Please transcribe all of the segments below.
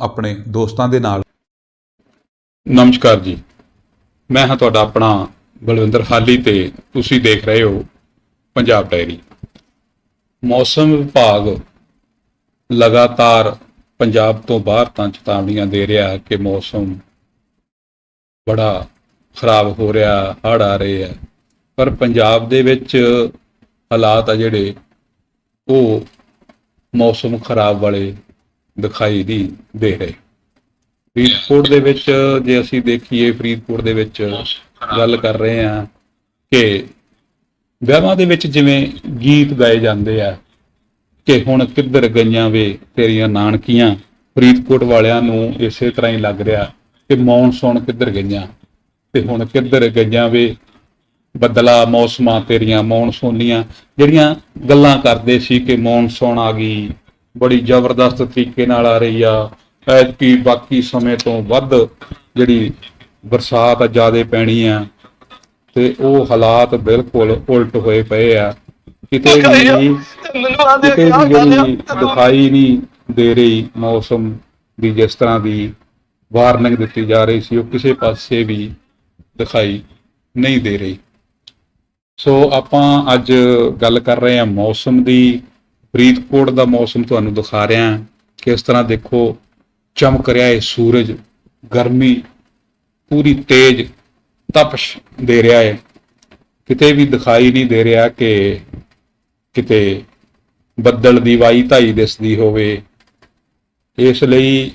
ਆਪਣੇ ਦੋਸਤਾਂ ਦੇ ਨਾਲ। ਨਮਸਕਾਰ ਜੀ। ਮੈਂ ਹਾਂ ਤੁਹਾਡਾ ਆਪਣਾ ਬਲਵਿੰਦਰ ਹਾਲੀ ਤੇ ਤੁਸੀਂ ਦੇਖ ਰਹੇ ਹੋ ਪੰਜਾਬ ਡਾਇਰੀ। ਮੌਸਮ ਵਿਭਾਗ ਲਗਾਤਾਰ ਪੰਜਾਬ ਤੋਂ ਬਾਹਰ ਤਾਂ ਚੇਤਾਵਨੀਆਂ ਦੇ ਰਿਹਾ ਕਿ ਮੌਸਮ ਬੜਾ ਖਰਾਬ ਹੋ ਰਿਹਾ, ਹੜ੍ਹ ਆ ਰਹੇ ਆ। ਪਰ ਪੰਜਾਬ ਦੇ ਵਿੱਚ ਹਾਲਾਤ ਆ ਜਿਹੜੇ, ਉਹ ਮੌਸਮ ਖਰਾਬ ਵਾਲੇ ਦਿਖਾਈ ਨਹੀਂ ਦੇ ਰਹੇ। ਫਰੀਦਕੋਟ ਦੇ ਵਿੱਚ ਜੇ ਅਸੀਂ ਦੇਖੀਏ, ਫਰੀਦਕੋਟ ਦੇ ਵਿੱਚ ਗੱਲ ਕਰ ਰਹੇ ਹਾਂ ਕਿ ਵਿਆਹਾਂ ਦੇ ਵਿੱਚ ਜਿਵੇਂ ਗੀਤ ਗਾਏ ਜਾਂਦੇ ਆ ਕਿ ਹੁਣ ਕਿੱਧਰ ਗਈਆਂ ਵੇ ਤੇਰੀਆਂ ਨਾਨਕੀਆਂ, ਫਰੀਦਕੋਟ ਵਾਲਿਆਂ ਨੂੰ ਇਸੇ ਤਰ੍ਹਾਂ ਹੀ ਲੱਗ ਰਿਹਾ ਕਿ ਮੌਨਸੂਨ ਕਿੱਧਰ ਗਈਆਂ ਤੇ ਹੁਣ ਕਿੱਧਰ ਗਈਆਂ ਵੇ ਬਦਲਾ ਮੌਸਮਾਂ ਤੇਰੀਆਂ ਮੌਨਸੂਨੀਆਂ ਜਿਹੜੀਆਂ ਗੱਲਾਂ ਕਰਦੇ ਸੀ ਕਿ ਮੌਨਸੂਨ ਆ ਗਈ ਬੜੀ ਜ਼ਬਰਦਸਤ ਤਰੀਕੇ ਨਾਲ ਆ ਰਹੀ ਆ। ਐਤਕੀ ਬਾਕੀ ਸਮੇਂ ਤੋਂ ਵੱਧ ਜਿਹੜੀ ਬਰਸਾਤ ਜ਼ਿਆਦੇ ਪੈਣੀ ਆ ਤੇ ਉਹ ਹਾਲਾਤ ਬਿਲਕੁਲ ਉਲਟ ਹੋਏ ਪਏ ਆ। ਕਿਤੇ ਵੀ ਕਿਤੇ ਵੀ ਦਿਖਾਈ ਨਹੀਂ ਦੇ ਰਹੀ ਮੌਸਮ ਦੀ ਜਿਸ ਤਰ੍ਹਾਂ ਦੀ ਵਾਰਨਿੰਗ ਦਿੱਤੀ ਜਾ ਰਹੀ ਸੀ ਉਹ ਕਿਸੇ ਪਾਸੇ ਵੀ ਦਿਖਾਈ ਨਹੀਂ ਦੇ ਰਹੀ। ਸੋ ਆਪਾਂ ਅੱਜ ਗੱਲ ਕਰ ਰਹੇ ਹਾਂ ਮੌਸਮ ਦੀ। ਫਰੀਦਕੋਟ ਦਾ ਮੌਸਮ ਤੁਹਾਨੂੰ ਦਿਖਾ ਰਿਹਾ ਹਾਂ ਕਿਸ ਤਰ੍ਹਾਂ ਦੇਖੋ, ਚਮਕ ਰਿਹਾ ਹੈ ਸੂਰਜ, ਗਰਮੀ ਪੂਰੀ ਤੇਜ਼ ਤਪਸ਼ ਦੇ ਰਿਹਾ ਹੈ। ਕਿਤੇ ਵੀ ਦਿਖਾਈ ਨਹੀਂ ਦੇ ਰਿਹਾ ਕਿ ਕਿਤੇ ਬੱਦਲ ਦੀ ਵਾਈ ਧਾਈ ਦਿਸਦੀ ਹੋਵੇ। ਇਸ ਲਈ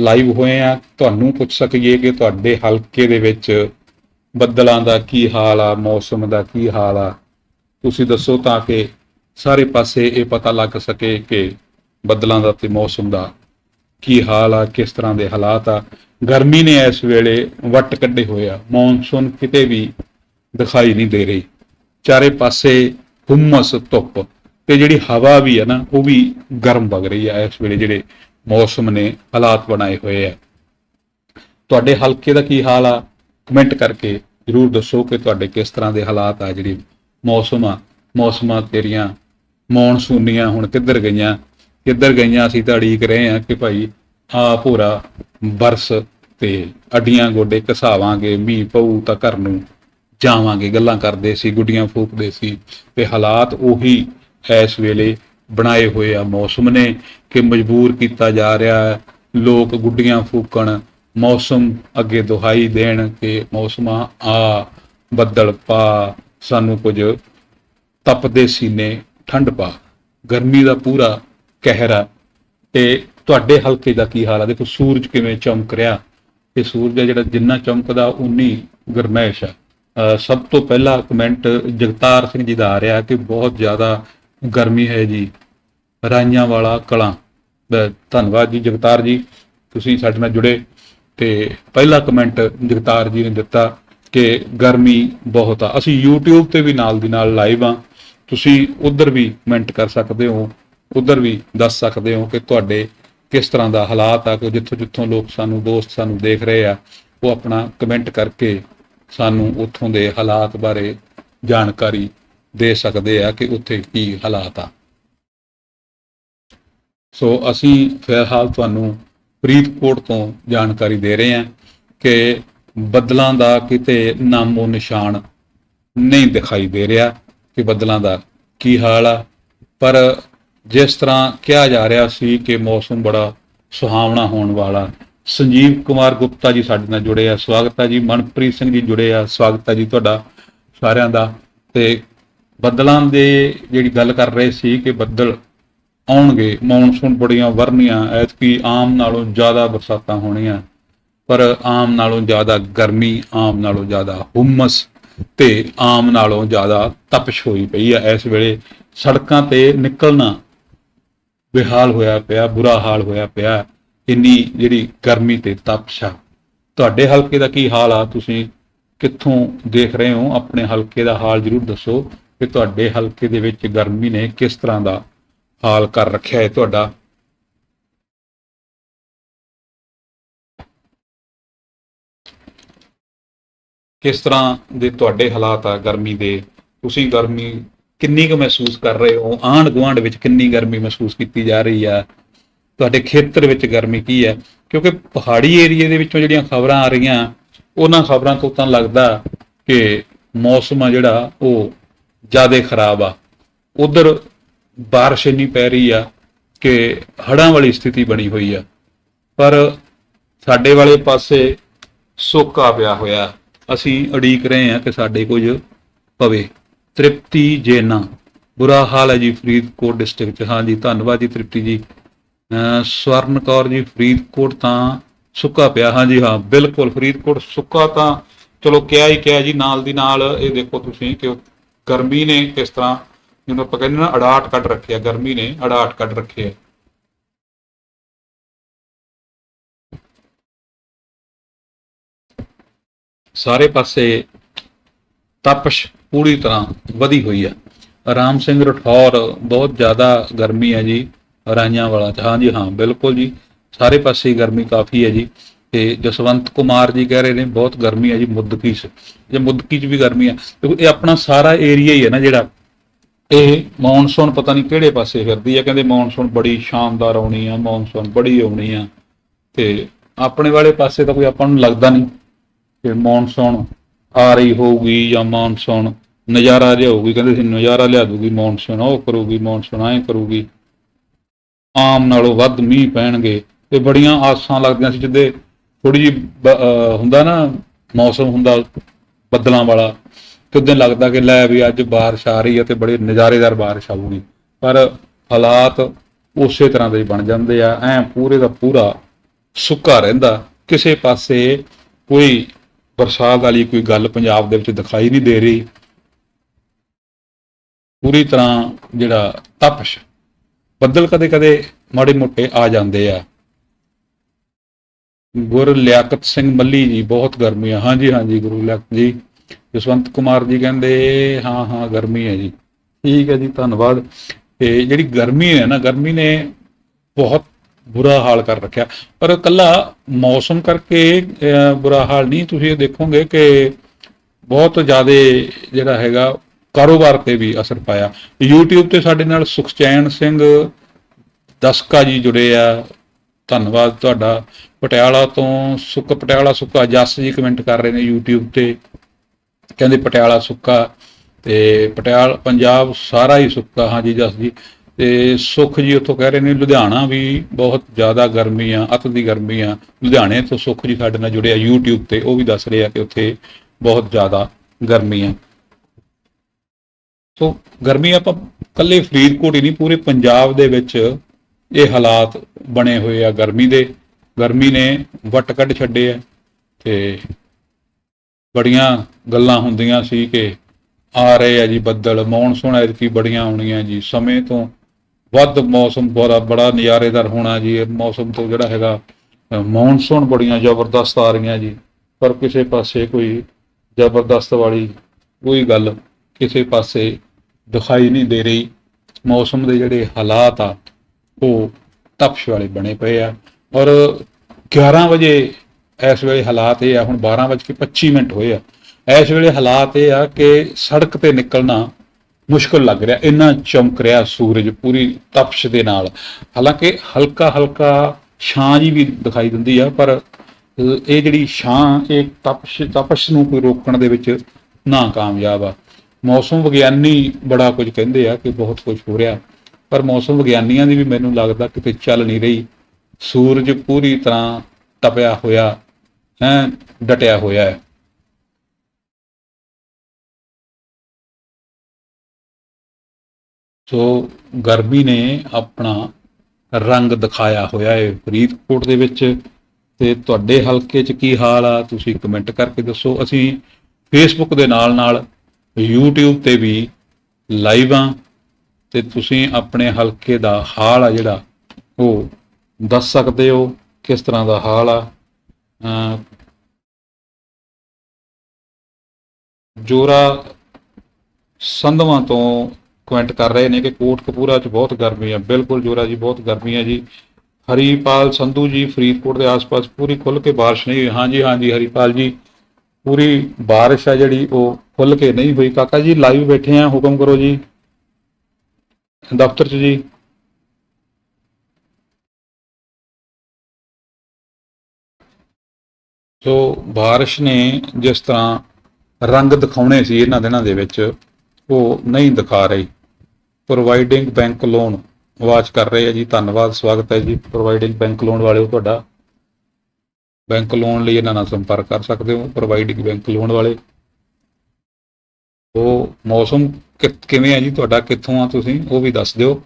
ਲਾਈਵ ਹੋਏ ਆ ਤੁਹਾਨੂੰ ਪੁੱਛ ਸਕੀਏ ਕਿ ਤੁਹਾਡੇ ਹਲਕੇ ਦੇ ਵਿੱਚ ਬੱਦਲਾਂ ਦਾ ਕੀ ਹਾਲ ਆ, ਮੌਸਮ ਦਾ ਕੀ ਹਾਲ ਆ। ਤੁਸੀਂ ਦੱਸੋ ਤਾਂ ਕਿ ਸਾਰੇ ਪਾਸੇ ਇਹ ਪਤਾ ਲੱਗ ਸਕੇ ਕਿ ਬੱਦਲਾਂ ਦਾ ਤੇ ਮੌਸਮ ਦਾ ਕੀ ਹਾਲ ਆ, ਕਿਸ ਤਰ੍ਹਾਂ ਦੇ ਹਾਲਾਤ ਆ। ਗਰਮੀ ਨੇ ਇਸ ਵੇਲੇ ਵੱਟ ਕੱਢੇ ਹੋਏ ਆ। ਮੌਨਸੂਨ ਕਿਤੇ ਵੀ ਦਿਖਾਈ ਨਹੀਂ ਦੇ ਰਹੀ। ਚਾਰੇ ਪਾਸੇ ਹੁਮਸ, ਧੁੱਪ ਤੇ ਜਿਹੜੀ ਹਵਾ ਵੀ ਹੈ ਨਾ, ਉਹ ਵੀ ਗਰਮ ਵਗ ਰਹੀ ਆ ਇਸ ਵੇਲੇ ਜਿਹੜੇ ਮੌਸਮ ਨੇ ਹਾਲਾਤ ਬਣਾਏ ਹੋਏ ਆ। ਤੁਹਾਡੇ ਹਲਕੇ ਦਾ ਕੀ ਹਾਲ ਆ? ਕਮੈਂਟ ਕਰਕੇ ਜਰੂਰ ਦੱਸੋ ਕਿ ਤੁਹਾਡੇ ਕਿਸ ਤਰ੍ਹਾਂ ਦੇ ਹਾਲਾਤ ਆ ਜਿਹੜੀ ਮੌਸਮ ਆ। ਮੌਸਮਾਂ ਤੇਰੀਆਂ ਮੌਨਸੂਨੀਆਂ ਹੁਣ ਕਿੱਧਰ ਗਈਆਂ? ਕਿੱਧਰ ਗਈਆਂ ਅਸੀਂ ਤਾਂ ਉਡੀਕ ਰਹੇ ਹਾਂ ਕਿ ਭਾਈ ਆ ਭੂਰਾ ਬਰਸ ਤੇ ਅੱਡੀਆਂ ਗੋਡੇ ਘਸਾਵਾਂਗੇ ਮੀਂਹ ਪਊ ਤਾਂ ਘਰ ਨੂੰ ਜਾਵਾਂਗੇ, ਗੱਲਾਂ ਕਰਦੇ ਸੀ, ਗੁੱਡੀਆਂ ਫੂਕਦੇ ਸੀ ਤੇ ਹਾਲਾਤ ਉਹੀ ਇਸ ਵੇਲੇ ਬਣਾਏ ਹੋਏ ਆ। ਮੌਸਮ ਨੇ ਕਿ ਮਜਬੂਰ ਕੀਤਾ ਜਾ ਰਿਹਾ ਹੈ। ਲੋਕ ਗੁੱਡੀਆਂ ਫੂਕਣ, ਮੌਸਮ ਅੱਗੇ ਦੁਹਾਈ ਦੇਣ ਕਿ ਮੌਸਮਾਂ ਆ ਬੱਦਲ ਪਾ, ਸਾਨੂੰ ਕੁਝ ਤਪਦੇ ਸੀਨੇ ਠੰਡ ਪਾ, ਗਰਮੀ ਦਾ ਪੂਰਾ ਕਹਿਰ ਆ ਤੇ ਤੁਹਾਡੇ ਹਲਕੇ ਦਾ ਕੀ ਹਾਲ ਆ? ਦੇਖੋ, ਸੂਰਜ ਕਿਵੇਂ ਚਮਕ ਰਿਹਾ? ਇਹ ਸੂਰਜ ਆ ਜਿਹੜਾ ਜਿੰਨਾ ਚਮਕਦਾ ਉਨੀ ਗਰਮੈਸ਼ ਆ। ਸਭ ਤੋਂ ਪਹਿਲਾ ਕਮੈਂਟ ਜਗਤਾਰ ਸਿੰਘ ਜੀ ਦਾ ਆ ਰਿਹਾ ਕਿ ਬਹੁਤ ਜ਼ਿਆਦਾ ਗਰਮੀ ਹੈ ਜੀ। ਰਾਈਆਂ ਵਾਲਾ ਕਲਾਂ। ਧੰਨਵਾਦ ਜੀ ਜਗਤਾਰ ਜੀ, ਤੁਸੀਂ ਸਾਡੇ ਨਾਲ ਜੁੜੇ। ਤੇ ਪਹਿਲਾ ਕਮੈਂਟ ਜਗਤਾਰ ਜੀ ਨੇ ਦਿੱਤਾ ਕਿ ਗਰਮੀ ਬਹੁਤ ਆ। ਅਸੀਂ YouTube ਤੇ ਵੀ ਨਾਲ ਦੀ ਨਾਲ ਲਾਈਵ ਆ। ਤੁਸੀਂ ਉਧਰ ਵੀ ਕਮੈਂਟ ਕਰ ਸਕਦੇ ਹੋ, ਉਧਰ ਵੀ ਦੱਸ ਸਕਦੇ ਹੋ ਕਿ ਤੁਹਾਡੇ ਕਿਸ ਤਰ੍ਹਾਂ ਦਾ ਹਾਲਾਤ ਆ, ਕਿ ਜਿੱਥੋਂ ਜਿੱਥੋਂ ਲੋਕ ਸਾਨੂੰ, ਦੋਸਤ ਸਾਨੂੰ ਦੇਖ ਰਹੇ ਆ, ਉਹ ਆਪਣਾ ਕਮੈਂਟ ਕਰਕੇ ਸਾਨੂੰ ਉੱਥੋਂ ਦੇ ਹਾਲਾਤ ਬਾਰੇ ਜਾਣਕਾਰੀ ਦੇ ਸਕਦੇ ਆ ਕਿ ਉੱਥੇ ਕੀ ਹਾਲਾਤ ਆ। ਸੋ ਅਸੀਂ ਫਿਲਹਾਲ ਤੁਹਾਨੂੰ ਫਰੀਦਕੋਟ ਤੋਂ ਜਾਣਕਾਰੀ ਦੇ ਰਹੇ ਹਾਂ ਕਿ ਬੱਦਲਾਂ ਦਾ ਕਿਤੇ ਨਾਮੋ ਨਿਸ਼ਾਨ ਨਹੀਂ ਦਿਖਾਈ ਦੇ ਰਿਹਾ। ਕਿ ਬੱਦਲਾਂ ਦਾ ਕੀ ਹਾਲ ਆ? ਪਰ ਜਿਸ ਤਰ੍ਹਾਂ ਕਿਹਾ ਜਾ ਰਿਹਾ ਸੀ ਕਿ ਮੌਸਮ ਬੜਾ ਸੁਹਾਵਣਾ ਹੋਣ ਵਾਲਾ, ਸੰਜੀਵ ਕੁਮਾਰ ਗੁਪਤਾ ਜੀ ਸਾਡੇ ਨਾਲ ਜੁੜੇ ਆ, ਸਵਾਗਤ ਹੈ ਜੀ। ਮਨਪ੍ਰੀਤ ਸਿੰਘ ਜੀ ਜੁੜੇ ਆ, ਸਵਾਗਤ ਆ ਜੀ ਤੁਹਾਡਾ ਸਾਰਿਆਂ ਦਾ। ਤੇ ਬੱਦਲਾਂ ਦੇ ਜਿਹੜੀ ਗੱਲ ਕਰ ਰਹੇ ਸੀ ਕਿ ਬੱਦਲ ਆਉਣਗੇ, ਮੌਨਸੂਨ ਬੜੀਆਂ ਵਰਨੀਆਂ, ਐਤਕੀ ਆਮ ਨਾਲੋਂ ਜ਼ਿਆਦਾ ਬਰਸਾਤਾਂ ਹੋਣੀਆਂ, ਪਰ ਆਮ ਨਾਲੋਂ ਜ਼ਿਆਦਾ ਗਰਮੀ, ਆਮ ਨਾਲੋਂ ਜ਼ਿਆਦਾ ਹੁਮਸ ਤੇ ਆਮ ਨਾਲੋਂ ਜ਼ਿਆਦਾ ਤਪਸ਼ ਹੋਈ ਪਈ ਆ। ਇਸ ਵੇਲੇ ਸੜਕਾਂ ਤੇ ਨਿਕਲਣਾ ਬੇਹਾਲ ਹੋਇਆ ਪਿਆ, ਬੁਰਾ ਹਾਲ ਹੋਇਆ ਪਿਆ। ਇੰਨੀ ਜਿਹੜੀ ਗਰਮੀ ਤੇ ਤਪਸ਼ ਆ। ਤੁਹਾਡੇ ਹਲਕੇ ਦਾ ਕੀ ਹਾਲ ਆ? ਤੁਸੀਂ ਕਿੱਥੋਂ ਦੇਖ ਰਹੇ ਹੋ? ਆਪਣੇ ਹਲਕੇ ਦਾ ਹਾਲ ਜਰੂਰ ਦੱਸੋ ਕਿ ਤੁਹਾਡੇ ਹਲਕੇ ਦੇ ਵਿੱਚ ਗਰਮੀ ਨੇ ਕਿਸ ਤਰ੍ਹਾਂ ਦਾ ਹਾਲ ਕਰ ਰੱਖਿਆ ਹੈ ਤੁਹਾਡਾ? ਕਿਸ ਤਰ੍ਹਾਂ ਦੇ ਤੁਹਾਡੇ ਹਾਲਾਤ ਆ ਗਰਮੀ ਦੇ? ਤੁਸੀਂ ਗਰਮੀ ਕਿੰਨੀ ਕੁ ਮਹਿਸੂਸ ਕਰ ਰਹੇ ਹੋ? ਆਂਢ ਗੁਆਂਢ ਵਿੱਚ ਕਿੰਨੀ ਗਰਮੀ ਮਹਿਸੂਸ ਕੀਤੀ ਜਾ ਰਹੀ ਆ? ਤੁਹਾਡੇ ਖੇਤਰ ਵਿੱਚ ਗਰਮੀ ਕੀ ਹੈ? ਕਿਉਂਕਿ ਪਹਾੜੀ ਏਰੀਏ ਦੇ ਵਿੱਚੋਂ ਜਿਹੜੀਆਂ ਖਬਰਾਂ ਆ ਰਹੀਆਂ, ਉਹਨਾਂ ਖਬਰਾਂ ਤੋਂ ਤਾਂ ਲੱਗਦਾ ਕਿ ਮੌਸਮ ਆ ਜਿਹੜਾ, ਉਹ ਜ਼ਿਆਦਾ ਖਰਾਬ ਆ। ਉਧਰ ਬਾਰਿਸ਼ ਇੰਨੀ ਪੈ ਰਹੀ ਆ ਕਿ ਹੜ੍ਹਾਂ ਵਾਲੀ ਸਥਿਤੀ ਬਣੀ ਹੋਈ ਆ। ਪਰ ਸਾਡੇ ਵਾਲੇ ਪਾਸੇ ਸੋਕਾ ਪਿਆ ਹੋਇਆ। ਅਸੀਂ ਉਡੀਕ ਰਹੇ ਹਾਂ ਕਿ ਸਾਡੇ ਕੁਝ ਪਵੇ ਤ੍ਰਿਪਤੀ ਜੇਨਾ ਬੁਰਾ ਹਾਲ ਹੈ ਜੀ ਫਰੀਦਕੋਟ ਡਿਸਟ੍ਰਿਕਟ ਚ। ਹਾਂ ਜੀ, ਧੰਨਵਾਦ ਜੀ ਤ੍ਰਿਪਤੀ ਜੀ। ਅਹ ਸਵਰਨ ਕੌਰ ਜੀ, ਫਰੀਦਕੋਟ ਤਾਂ ਸੁੱਕਾ ਪਿਆ। ਹਾਂ ਜੀ, ਹਾਂ, ਬਿਲਕੁਲ ਫਰੀਦਕੋਟ ਸੁੱਕਾ ਤਾਂ ਚਲੋ ਕਿਹਾ ਹੀ ਕਿਹਾ ਜੀ, ਨਾਲ ਦੀ ਨਾਲ ਇਹ ਦੇਖੋ ਤੁਸੀਂ ਕਿ ਗਰਮੀ ਨੇ ਕਿਸ ਤਰ੍ਹਾਂ, ਜਿਹਨੂੰ ਆਪਾਂ ਕਹਿੰਦੇ ਨਾ ਅੜਾਟ ਕੱਢ ਰੱਖਿਆ ਗਰਮੀ ਨੇ ਅੜਾਟ ਕੱਢ ਰੱਖਿਆ ਸਾਰੇ ਪਾਸੇ ਤਪਸ਼ ਪੂਰੀ ਤਰ੍ਹਾਂ ਵਧੀ ਹੋਈ ਆ। ਰਾਮ ਸਿੰਘ ਰਠੌਰ, ਬਹੁਤ ਜ਼ਿਆਦਾ ਗਰਮੀ ਹੈ ਜੀ ਰਾਈਆਂ ਵਾਲਾ ਚ। ਹਾਂ ਜੀ, ਹਾਂ, ਬਿਲਕੁਲ ਜੀ। ਸਾਰੇ ਪਾਸੇ ਗਰਮੀ ਕਾਫੀ ਹੈ ਜੀ। ਤੇ ਜਸਵੰਤ ਕੁਮਾਰ ਜੀ ਕਹਿ ਰਹੇ ਨੇ, ਬਹੁਤ ਗਰਮੀ ਹੈ ਜੀ, ਮੁੱਦਕੀ ਚ। ਜੇ ਮੁੱਦਕੀ ਚ ਵੀ ਗਰਮੀ ਆ ਦੇਖੋ, ਇਹ ਆਪਣਾ ਸਾਰਾ ਏਰੀਆ ਹੀ ਹੈ ਨਾ ਜਿਹੜਾ। ਇਹ ਮੌਨਸੂਨ ਪਤਾ ਨਹੀਂ ਕਿਹੜੇ ਪਾਸੇ ਫਿਰਦੀ ਹੈ। ਕਹਿੰਦੇ ਮੌਨਸੂਨ ਬੜੀ ਸ਼ਾਨਦਾਰ ਆਉਣੀ ਆ, ਮੌਨਸੂਨ ਬੜੀ ਆਉਣੀ ਆ। ਤੇ ਆਪਣੇ ਵਾਲੇ ਪਾਸੇ ਤਾਂ ਕੋਈ ਆਪਾਂ ਨੂੰ ਲੱਗਦਾ ਨਹੀਂ। ਕਿ ਮੌਨਸੂਨ ਆ ਰਹੀ ਹੋਊਗੀ ਜਾਂ ਮੌਨਸੂਨ ਨਜ਼ਾਰਾ ਲਿਆਊਗੀ ਕਹਿੰਦੇ ਸੀ ਨਜ਼ਾਰਾ ਲਿਆ ਦੂਗੀ ਮੌਨਸੂਨ ਉਹ ਕਰੂਗੀ ਮੌਨਸੂਨ ਐਂ ਕਰੂਗੀ। ਆਮ ਨਾਲੋਂ ਵੱਧ ਮੀਂਹ ਪੈਣਗੇ, ਤੇ ਬੜੀਆਂ ਆਸਾਂ ਲੱਗਦੀਆਂ ਸੀ, ਜਿੱਦੇ ਥੋੜੀ ਜੀ ਹੁੰਦਾ ਨਾ, ਮੌਸਮ ਹੁੰਦਾ ਬੱਦਲਾਂ ਵਾਲਾ, ਤੇ ਉਦੋਂ ਲੱਗਦਾ ਕਿ ਲੈ ਵੀ ਅੱਜ ਬਾਰਿਸ਼ ਆ ਰਹੀ ਹੈ ਤੇ ਬੜੇ ਨਜ਼ਾਰੇਦਾਰ ਬਾਰਿਸ਼ ਆਊਗੀ। ਪਰ ਹਾਲਾਤ ਉਸੇ ਤਰ੍ਹਾਂ ਦੇ ਬਣ ਜਾਂਦੇ ਆ, ਐ ਪੂਰੇ ਦਾ ਪੂਰਾ ਸੁੱਕਾ ਰਹਿੰਦਾ, ਕਿਸੇ ਪਾਸੇ ਕੋਈ ਬਰਸਾਤ ਵਾਲੀ ਕੋਈ ਗੱਲ ਪੰਜਾਬ ਦੇ ਵਿੱਚ ਦਿਖਾਈ ਨਹੀਂ ਦੇ ਰਹੀ। ਪੂਰੀ ਤਰ੍ਹਾਂ ਜਿਹੜਾ ਤਪਸ਼। ਬੱਦਲ ਕਦੇ-ਕਦੇ ਮਾੜੇ ਮੋਟੇ ਆ ਜਾਂਦੇ ਆ। ਗੁਰ ਲਿਆਕਤ ਸਿੰਘ ਮੱਲੀ ਜੀ, ਬਹੁਤ ਗਰਮੀ ਆ ਹਾਂਜੀ ਹਾਂਜੀ, ਗੁਰੂ ਲਿਆਕਤ ਜੀ। ਜਸਵੰਤ ਕੁਮਾਰ ਜੀ ਕਹਿੰਦੇ, ਹਾਂ ਹਾਂ, ਗਰਮੀ ਹੈ ਜੀ। ਠੀਕ ਹੈ ਜੀ, ਧੰਨਵਾਦ। ਤੇ ਜਿਹੜੀ ਗਰਮੀ ਹੈ ਨਾ, ਗਰਮੀ ਨੇ ਬਹੁਤ ਬੁਰਾ ਹਾਲ ਕਰ ਰੱਖਿਆ। ਪਰ ਕੱਲਾ ਮੌਸਮ ਕਰਕੇ ਬੁਰਾ ਹਾਲ ਨਹੀਂ। ਤੁਸੀਂ ਇਹ ਦੇਖੋਗੇ ਕਿ ਬਹੁਤ ਜ਼ਿਆਦਾ ਜਿਹੜਾ ਹੈਗਾ, ਕਾਰੋਬਾਰ ਤੇ ਵੀ ਅਸਰ ਪਾਇਆ। YouTube ਤੇ ਸਾਡੇ ਨਾਲ ਸੁਖਚੈਨ ਸਿੰਘ ਦਸਕਾ ਜੀ ਜੁੜੇ ਆ। ਧੰਨਵਾਦ ਤੁਹਾਡਾ। ਪਟਿਆਲਾ ਤੋਂ ਸੁੱਕ, ਪਟਿਆਲਾ ਸੁੱਕਾ, ਜੱਸ ਜੀ ਕਮੈਂਟ ਕਰ ਰਹੇ ਨੇ YouTube ਤੇ। ਕਹਿੰਦੇ ਪਟਿਆਲਾ ਸੁੱਕਾ ਤੇ ਪਟਿਆਲਾ, ਪੰਜਾਬ ਸਾਰਾ ਹੀ ਸੁੱਕਾ। ਹਾਂਜੀ ਜੱਸ ਜੀ। ਤੇ ਸੁਖ ਜੀ ਉੱਥੋਂ ਕਹਿ ਰਹੇ ਨੇ, ਲੁਧਿਆਣਾ ਵੀ ਬਹੁਤ ਜ਼ਿਆਦਾ ਗਰਮੀ ਆ, ਅਤ ਦੀ ਗਰਮੀ ਆ। ਲੁਧਿਆਣੇ ਤੋਂ ਸੁਖ ਜੀ ਸਾਡੇ ਨਾਲ ਜੁੜੇ ਆ, YouTube ਤੇ ਉਹ ਵੀ ਦੱਸ ਰਹੇ ਆ ਕਿ ਉੱਥੇ ਬਹੁਤ ਜ਼ਿਆਦਾ ਗਰਮੀ ਆ। ਸੋ ਗਰਮੀ ਆਪਾਂ ਕੱਲੇ ਫਰੀਦਕੋਟ ਹੀ ਨਹੀਂ, ਪੂਰੇ ਪੰਜਾਬ ਦੇ ਵਿੱਚ ਇਹ ਹਾਲਾਤ ਬਣੇ ਹੋਏ ਆ ਗਰਮੀ ਦੇ। ਗਰਮੀ ਨੇ ਵੱਟ ਕੱਢ ਛੱਡੇ ਆ ਤੇ ਬੜੀਆਂ ਗੱਲਾਂ ਹੁੰਦੀਆਂ ਸੀ ਕਿ ਆ ਰਹੇ ਆ ਜੀ ਬੱਦਲ ਮੌਨਸੂਨ ਐਤਕੀ ਬੜੀਆਂ ਆਉਣੀਆਂ ਜੀ, ਸਮੇਂ ਤੋਂ ਵੱਧ ਮੌਸਮ ਬੜਾ ਬੜਾ ਨਜ਼ਾਰੇਦਾਰ ਹੋਣਾ ਜੀ। ਇਹ ਮੌਸਮ ਤੋਂ ਜਿਹੜਾ ਹੈਗਾ ਮੌਨਸੂਨ ਬੜੀਆਂ ਜ਼ਬਰਦਸਤ ਆ ਰਹੀਆਂ ਜੀ। ਪਰ ਕਿਸੇ ਪਾਸੇ ਕੋਈ ਜ਼ਬਰਦਸਤ ਵਾਲੀ ਕੋਈ ਗੱਲ ਕਿਸੇ ਪਾਸੇ ਦਿਖਾਈ ਨਹੀਂ ਦੇ ਰਹੀ। ਮੌਸਮ ਦੇ ਜਿਹੜੇ ਹਾਲਾਤ ਆ, ਉਹ ਤਪਸ਼ ਵਾਲੇ ਬਣੇ ਪਏ ਆ। ਔਰ 11 ਵਜੇ ਇਸ ਵੇਲੇ ਹਾਲਾਤ ਇਹ ਆ, ਹੁਣ 12 ਵਜੇ ਕੇ 25 ਮਿੰਟ ਹੋਏ ਆ। ਇਸ ਵੇਲੇ ਹਾਲਾਤ ਇਹ ਆ ਕਿ ਸੜਕ ਤੇ ਨਿਕਲਣਾ ਮੁਸ਼ਕਲ ਲੱਗ ਰਿਹਾ, ਇੰਨਾ ਚਮਕ ਰਿਹਾ ਸੂਰਜ ਪੂਰੀ ਤਪਸ਼ ਦੇ ਨਾਲ। ਹਾਲਾਂਕਿ ਹਲਕਾ ਹਲਕਾ ਛਾਂ ਜੀ ਵੀ ਦਿਖਾਈ ਦਿੰਦੀ ਆ, ਪਰ ਇਹ ਜਿਹੜੀ ਛਾਂ, ਇਹ ਤਪਸ਼ ਤਪਸ਼ ਨੂੰ ਕੋਈ ਰੋਕਣ ਦੇ ਵਿੱਚ ਨਾ ਕਾਮਯਾਬ ਆ। ਮੌਸਮ ਵਿਗਿਆਨੀ ਬੜਾ ਕੁਝ ਕਹਿੰਦੇ ਆ ਕਿ ਬਹੁਤ ਕੁਝ ਹੋ ਰਿਹਾ, ਪਰ ਮੌਸਮ ਵਿਗਿਆਨੀਆਂ ਦੀ ਵੀ ਮੈਨੂੰ ਲੱਗਦਾ ਕਿਤੇ ਚੱਲ ਨਹੀਂ ਰਹੀ। ਸੂਰਜ ਪੂਰੀ ਤਰ੍ਹਾਂ ਤਪਿਆ ਹੋਇਆ, ਹੈ, ਡਟਿਆ ਹੋਇਆ ਹੈ। ਸੋ ਗਰਮੀ ਨੇ ਆਪਣਾ ਰੰਗ ਦਿਖਾਇਆ ਹੋਇਆ ਹੈ ਫਰੀਦਕੋਟ ਦੇ ਵਿੱਚ। ਤੇ ਤੁਹਾਡੇ ਹਲਕੇ 'ਚ ਕੀ ਹਾਲ ਆ, ਤੁਸੀਂ ਕਮੈਂਟ ਕਰਕੇ ਦੱਸੋ। ਅਸੀਂ ਫੇਸਬੁੱਕ ਦੇ ਨਾਲ ਨਾਲ YouTube ਤੇ ਵੀ ਲਾਈਵ ਆ ਤੇ ਤੁਸੀਂ ਆਪਣੇ ਹਲਕੇ ਦਾ ਹਾਲ ਆ ਜਿਹੜਾ, ਉਹ ਦੱਸ ਸਕਦੇ ਹੋ, ਕਿਸ ਤਰ੍ਹਾਂ ਦਾ ਹਾਲ ਆ। ਜੋਰਾ ਸੰਧਵਾਂ ਤੋਂ ਕਮੈਂਟ ਕਰ ਰਹੇ ਨੇ ਕਿ ਕੋਟਕਪੂਰਾ 'ਚ ਬਹੁਤ ਗਰਮੀ ਹੈ ਬਿਲਕੁਲ ਜੋਰਾ ਜੀ, ਬਹੁਤ ਗਰਮੀ ਹੈ ਜੀ। ਹਰੀਪਾਲ ਸੰਧੂ ਜੀ ਫਰੀਦਕੋਟ ਦੇ ਆਸ-ਪਾਸ ਪੂਰੀ ਖੁੱਲ ਕੇ بارش ਨਹੀਂ ਹੋਈ। ਹਾਂਜੀ ਹਾਂਜੀ ਹਰੀਪਾਲ ਜੀ, ਪੂਰੀ بارش ਆ ਜਿਹੜੀ ਉਹ ਖੁੱਲ ਕੇ ਨਹੀਂ ਹੋਈ। ਕਾਕਾ ਜੀ ਲਾਈਵ ਬੈਠੇ ਆ, ਹੁਕਮ ਕਰੋ ਜੀ। ਦਫ਼ਤਰ 'ਚ ਜੀ। ਸੋ بارش ਨੇ ਜਿਸ ਤਰ੍ਹਾਂ ਰੰਗ ਦਿਖਾਉਣੇ ਸੀ ਇਹਨਾਂ ਦਿਨਾਂ ਦੇ ਵਿੱਚ ਉਹ ਨਹੀਂ ਦਿਖਾ ਰਹੀ। ਪ੍ਰੋਵਾਈਡਿੰਗ ਬੈਂਕ ਲੋਨ ਆਵਾਜ਼ ਕਰ ਰਹੇ ਆ ਜੀ, ਧੰਨਵਾਦ, ਸਵਾਗਤ ਹੈ ਜੀ। ਪ੍ਰੋਵਾਈਡਿੰਗ ਬੈਂਕ ਲੋਨ ਵਾਲਿਓ ਤੁਹਾਡਾ। ਬੈਂਕ ਲੋਨ ਲਈ ਇਹਨਾਂ ਨਾਲ ਸੰਪਰਕ ਕਰ ਸਕਦੇ ਹੋ। ਪ੍ਰੋਵਾਈਡਿੰਗ ਬੈਂਕ ਲੋਨ ਵਾਲੇ। ਉਹ ਮੌਸਮ ਕਿ- ਕਿਵੇਂ ਹੈ ਜੀ? ਤੁਹਾਡਾ ਕਿੱਥੋਂ ਆ ਤੁਸੀਂ? ਉਹ ਵੀ ਦੱਸ ਦਿਓ।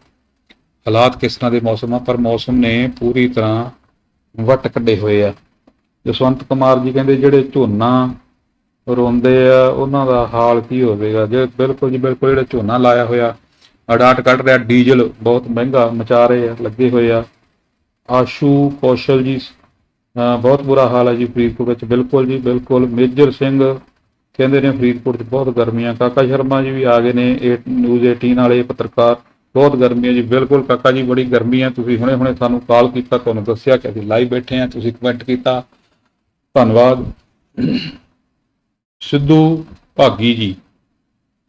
ਹਾਲਾਤ ਕਿਸ ਤਰ੍ਹਾਂ ਦੇ ਮੌਸਮ ਆ? ਪਰ ਮੌਸਮ ਨੇ ਪੂਰੀ ਤਰ੍ਹਾਂ ਵੱਟ ਕੱਢੇ ਹੋਏ ਆ। ਜਸਵੰਤ ਕੁਮਾਰ ਜੀ ਕਹਿੰਦੇ, ਜਿਹੜੇ ਝੋਨਾ ਰੋਂਦੇ ਆ, ਉਹਨਾਂ ਦਾ ਹਾਲ ਕੀ ਹੋਵੇਗਾ? ਜੇ ਬਿਲਕੁਲ ਜੀ ਬਿਲਕੁਲ ਜਿਹੜਾ ਝੋਨਾ ਲਾਇਆ ਹੋਇਆ, ਅਡਾਟ ਕੱਢ ਰਿਹਾ, ਡੀਜ਼ਲ ਬਹੁਤ ਮਹਿੰਗਾ ਮਚਾ ਰਹੇ ਆ, ਲੱਗੇ ਹੋਏ ਆ। ਆਸ਼ੂ ਕੌਸ਼ਲ ਜੀ ਬਹੁਤ ਬੁਰਾ ਹਾਲ ਹੈ ਜੀ ਫਰੀਦਕੋਟ ਵਿੱਚ। ਬਿਲਕੁਲ ਜੀ ਬਿਲਕੁਲ। ਮੇਜਰ ਸਿੰਘ ਕਹਿੰਦੇ ਨੇ ਫਰੀਦਕੋਟ 'ਚ ਬਹੁਤ ਗਰਮੀਆਂ। ਕਾਕਾ ਸ਼ਰਮਾ ਜੀ ਵੀ ਆ ਗਏ ਨੇ 8 ਨਿਊਜ਼ 18 ਵਾਲੇ ਪੱਤਰਕਾਰ। ਬਹੁਤ ਗਰਮੀ ਹੈ ਜੀ। ਬਿਲਕੁਲ ਕਾਕਾ ਜੀ, ਬੜੀ ਗਰਮੀ ਹੈ ਤੁਸੀਂ ਹੁਣੇ ਹੁਣੇ ਸਾਨੂੰ ਕਾਲ ਕੀਤਾ, ਤੁਹਾਨੂੰ ਦੱਸਿਆ ਕਿ ਅਸੀਂ ਲਾਈਵ ਬੈਠੇ ਆ, ਤੁਸੀਂ ਕਮੈਂਟ ਕੀਤਾ। ਧੰਨਵਾਦ। ਸਿੱਧੂ ਭਾਗੀ ਜੀ,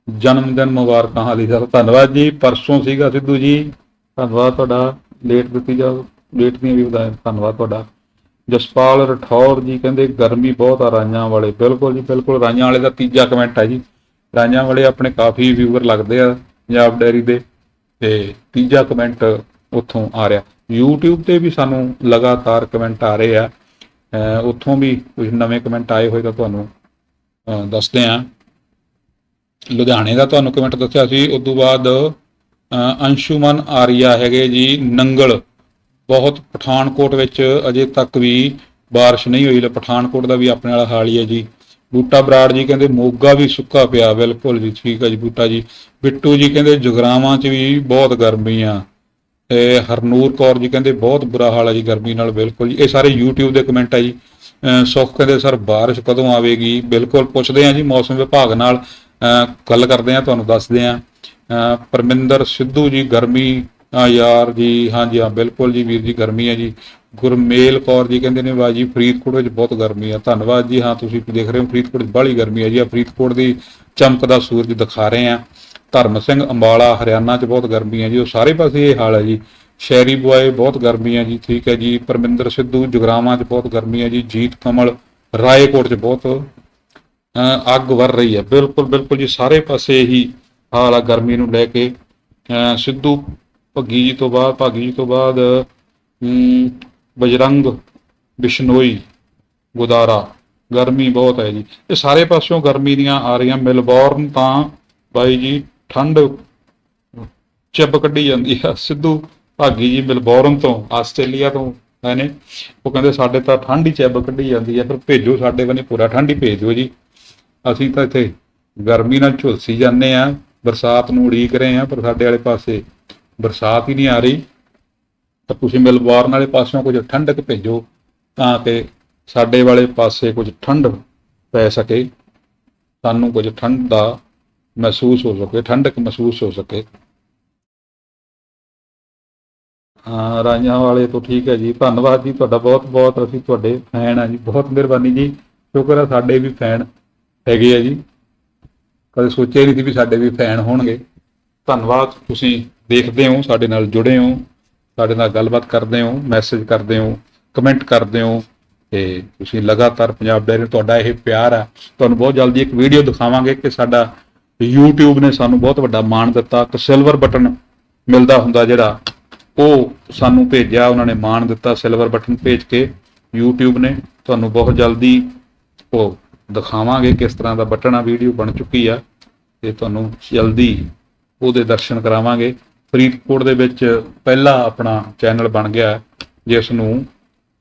ਜਨਮ ਦਿਨ ਮੁਬਾਰਕਾਂ ਹਾਲੀ ਸਰ ਧੰਨਵਾਦ ਜੀ, ਪਰਸੋਂ ਸੀਗਾ ਸਿੱਧੂ ਜੀ। ਧੰਨਵਾਦ ਤੁਹਾਡਾ ਲੇਟ ਦਿੱਤੀ ਜਾ ਲੇਟ ਦੀਆਂ ਵੀ ਵਧਾਈ ਧੰਨਵਾਦ ਤੁਹਾਡਾ। ਜਸਪਾਲ ਰਠੌਰ ਜੀ ਕਹਿੰਦੇ, ਗਰਮੀ ਬਹੁਤ ਆ ਰਾਈਆਂ ਵਾਲੇ। ਬਿਲਕੁਲ ਜੀ, ਬਿਲਕੁਲ ਰਾਈਆਂ ਵਾਲੇ ਦਾ ਤੀਜਾ ਕਮੈਂਟ ਹੈ ਜੀ। ਰਾਈਆਂ ਵਾਲੇ ਆਪਣੇ ਕਾਫੀ ਵਿਊਅਰ ਲੱਗਦੇ ਆ ਪੰਜਾਬ ਡੈਰੀ ਦੇ, ਤੇ ਤੀਜਾ ਕਮੈਂਟ ਉੱਥੋਂ ਆ ਰਿਹਾ। YouTube ਤੇ ਵੀ ਸਾਨੂੰ ਲਗਾਤਾਰ ਕਮੈਂਟ ਆ ਰਹੇ ਆ। ਉੱਥੋਂ ਵੀ ਕੁਝ ਨਵੇਂ ਕਮੈਂਟ ਆਏ ਹੋਏ ਤਾਂ ਤੁਹਾਨੂੰ ਦੱਸਦੇ ਆ ਲੁਧਿਆਣੇ ਦਾ ਤੁਹਾਨੂੰ ਕਮੈਂਟ ਦੱਸਿਆ ਸੀ ਉਸ ਤੋਂ ਬਾਅਦ ਅਹ ਅੰਸ਼ੁਮਨ ਆਰੀਆ ਹੈਗੇ ਜੀ ਨੰਗਲ ਬਹੁਤ ਪਠਾਨਕੋਟ ਵਿੱਚ ਅਜੇ ਤੱਕ ਵੀ بارش ਨਹੀਂ ਹੋਈ ਲੈ ਪਠਾਨਕੋਟ ਦਾ ਵੀ ਆਪਣੇ ਵਾਲਾ ਹਾਲ ਹੀ ਹੈ ਜੀ ਬੂਟਾ ਬਰਾੜ ਜੀ ਕਹਿੰਦੇ ਮੋਗਾ ਵੀ ਸੁੱਕਾ ਪਿਆ ਬਿਲਕੁਲ ਜੀ ਠੀਕ ਹੈ ਜੀ ਬੂਟਾ ਜੀ ਬਿੱਟੂ ਜੀ ਕਹਿੰਦੇ ਜਗਰਾਵਾਂ 'ਚ ਵੀ ਬਹੁਤ ਗਰਮੀ ਆ ਤੇ ਹਰਨੂਰ ਕੌਰ ਜੀ ਕਹਿੰਦੇ ਬਹੁਤ ਬੁਰਾ ਹਾਲ ਹੈ ਜੀ ਗਰਮੀ ਨਾਲ ਬਿਲਕੁਲ ਜੀ ਇਹ ਸਾਰੇ YouTube ਦੇ ਕਮੈਂਟ ਆ ਜੀ ਅਹ ਸੁੱਖ ਕਹਿੰਦੇ ਸਰ ਬਾਰਿਸ਼ ਕਦੋਂ ਆਵੇਗੀ? ਬਿਲਕੁਲ ਪੁੱਛਦੇ ਆ ਜੀ, ਮੌਸਮ ਵਿਭਾਗ ਨਾਲ ਗੱਲ ਕਰਦੇ ਆ ਤੁਹਾਨੂੰ ਦੱਸਦੇ ਆ ਪਰਮਿੰਦਰ ਸਿੱਧੂ ਜੀ, ਗਰਮੀ, ਆ ਯਾਰ ਜੀ, ਹਾਂਜੀ, ਹਾਂ, ਬਿਲਕੁਲ ਜੀ, ਵੀਰ ਜੀ, ਗਰਮੀ ਹੈ ਜੀ। ਗੁਰਮੇਲ ਕੌਰ ਜੀ ਕਹਿੰਦੇ ਨੇ ਬਾਜੀ ਫਰੀਦਕੋਟ ਵਿੱਚ ਬਹੁਤ ਗਰਮੀ ਆ ਧੰਨਵਾਦ ਜੀ, ਹਾਂ, ਤੁਸੀਂ ਦੇਖ ਰਹੇ ਹੋ, ਫਰੀਦਕੋਟ 'ਚ ਬਾਹਲੀ ਗਰਮੀ ਹੈ ਜੀ। ਆ ਫਰੀਦਕੋਟ ਦੀ ਚਮਕਦਾ ਸੂਰਜ ਦਿਖਾ ਰਹੇ ਆ ਧਰਮ ਸਿੰਘ ਅੰਬਾਲਾ, ਹਰਿਆਣਾ 'ਚ ਬਹੁਤ ਗਰਮੀ ਹੈ ਜੀ। ਉਹ ਸਾਰੇ ਪਾਸੇ ਇਹ ਹਾਲ ਹੈ ਜੀ। ਸ਼ਹਿਰੀ ਬੁਆਏ ਬਹੁਤ ਗਰਮੀ ਹੈ ਜੀ, ਠੀਕ ਹੈ ਜੀ। ਪਰਮਿੰਦਰ ਸਿੱਧੂ, ਜਗਰਾਵਾਂ 'ਚ ਬਹੁਤ ਗਰਮੀ ਹੈ ਜੀ। ਜੀਤ ਕਮਲ, ਰਾਏਕੋਟ 'ਚ ਬਹੁਤ ਅੱਗ ਵਰ ਰਹੀ ਹੈ। ਬਿਲਕੁਲ ਬਿਲਕੁਲ ਜੀ, ਸਾਰੇ ਪਾਸੇ ਹੀ ਹਾਲ ਆ ਗਰਮੀ ਨੂੰ ਲੈ ਕੇ। ਸਿੱਧੂ, ਭੱਗੀ ਜੀ ਤੋਂ ਬਾਅਦ, ਭਾਗੀ ਜੀ ਤੋਂ ਬਾਅਦ ਬਜਰੰਗ, ਬਿਸ਼ਨੋਈ, ਗੁਦਾਰਾ, ਗਰਮੀ ਬਹੁਤ ਹੈ ਜੀ। ਇਹ ਸਾਰੇ ਪਾਸਿਓਂ ਗਰਮੀ ਦੀਆਂ ਆ ਰਹੀਆਂ। ਮਿਲਬੌਰਨ ਤਾਂ ਬਾਈ ਜੀ, ਠੰਡ ਚਿੱਬ ਕੱਢੀ ਜਾਂਦੀ ਆ। ਸਿੱਧੂ ਭਾਗੀ ਜੀ ਮਿਲਬੌਰਨ ਤੋਂ, ਆਸਟ੍ਰੇਲੀਆ ਤੋਂ ਹੈ ਨੇ। ਉਹ ਕਹਿੰਦੇ ਸਾਡੇ ਤਾਂ ਠੰਡ ਹੀ ਚੈਬ ਕੱਢੀ ਜਾਂਦੀ ਹੈ, ਫਿਰ ਭੇਜੋ ਸਾਡੇ ਬਨੇ ਪੂਰਾ ਠੰਡ ਹੀ ਭੇਜ ਦਿਓ ਜੀ। ਅਸੀਂ ਤਾਂ ਇੱਥੇ ਗਰਮੀ ਨਾਲ ਝੁਲਸੀ ਜਾਂਦੇ ਆ ਬਰਸਾਤ ਨੂੰ ਉਡੀਕ ਰਹੇ ਆ ਪਰ ਸਾਡੇ ਵਾਲੇ ਪਾਸੇ ਬਰਸਾਤ ਹੀ ਨਹੀਂ ਆ ਰਹੀ। ਤਾਂ ਤੁਸੀਂ ਮਿਲਬੌਰਨ ਵਾਲੇ ਪਾਸਿਓਂ ਕੁਝ ਠੰਡਕ ਭੇਜੋ, ਤਾਂ ਕਿ ਸਾਡੇ ਵਾਲੇ ਪਾਸੇ ਕੁਝ ਠੰਡ ਪੈ ਸਕੇ, ਸਾਨੂੰ ਕੁਝ ਠੰਡ ਦਾ ਮਹਿਸੂਸ ਹੋ ਸਕੇ, ਠੰਡਕ ਮਹਿਸੂਸ ਹੋ ਸਕੇ। ਹਾਂ ਰਾਈਆਂ ਵਾਲੇ ਤੋਂ ਠੀਕ ਹੈ ਜੀ। ਧੰਨਵਾਦ ਜੀ ਤੁਹਾਡਾ ਬਹੁਤ ਬਹੁਤ। ਅਸੀਂ ਤੁਹਾਡੇ ਫੈਨ ਆ ਜੀ। ਬਹੁਤ ਮਿਹਰਬਾਨੀ ਜੀ। ਸ਼ੁਕਰ ਹੈ ਸਾਡੇ ਵੀ ਫੈਨ ਹੈਗੇ ਆ ਜੀ। ਕਦੇ ਸੋਚਿਆ ਹੀ ਨਹੀਂ ਸੀ ਵੀ ਸਾਡੇ ਵੀ ਫੈਨ ਹੋਣਗੇ। ਧੰਨਵਾਦ। ਤੁਸੀਂ ਦੇਖਦੇ ਹੋ, ਸਾਡੇ ਨਾਲ ਜੁੜੇ ਹੋ, ਸਾਡੇ ਨਾਲ ਗੱਲਬਾਤ ਕਰਦੇ ਹੋ, ਮੈਸੇਜ ਕਰਦੇ ਹੋ, ਕਮੈਂਟ ਕਰਦੇ ਹੋ। ਤੇ ਤੁਸੀਂ ਲਗਾਤਾਰ ਪੰਜਾਬ ਡੈਰੀ ਤੁਹਾਡਾ ਇਹ ਪਿਆਰ ਆ। ਤੁਹਾਨੂੰ ਬਹੁਤ ਜਲਦੀ ਇੱਕ ਵੀਡੀਓ ਦਿਖਾਵਾਂਗੇ ਕਿ ਸਾਡਾ YouTube ਨੇ ਸਾਨੂੰ ਬਹੁਤ ਵੱਡਾ ਮਾਣ ਦਿੱਤਾ। ਇੱਕ ਸਿਲਵਰ ਬਟਨ ਮਿਲਦਾ ਹੁੰਦਾ ਜਿਹੜਾ ਉਹ ਸਾਨੂੰ ਭੇਜਿਆ, ਉਹਨਾਂ ਨੇ ਮਾਣ ਦਿੱਤਾ ਸਿਲਵਰ ਬਟਨ ਭੇਜ ਕੇ YouTube ਨੇ। ਤੁਹਾਨੂੰ ਬਹੁਤ ਜਲਦੀ ਉਹ ਦਿਖਾਵਾਂਗੇ ਕਿਸ ਤਰ੍ਹਾਂ ਦਾ ਬਟਨ ਆ ਵੀਡੀਓ ਬਣ ਚੁੱਕੀ ਆ। ਤੇ ਤੁਹਾਨੂੰ ਜਲਦੀ ਉਹਦੇ ਦਰਸ਼ਨ ਕਰਾਵਾਂਗੇ। ਫਰੀਦਕੋਟ ਦੇ ਵਿੱਚ ਪਹਿਲਾ ਆਪਣਾ ਚੈਨਲ ਬਣ ਗਿਆ, ਜਿਸ ਨੂੰ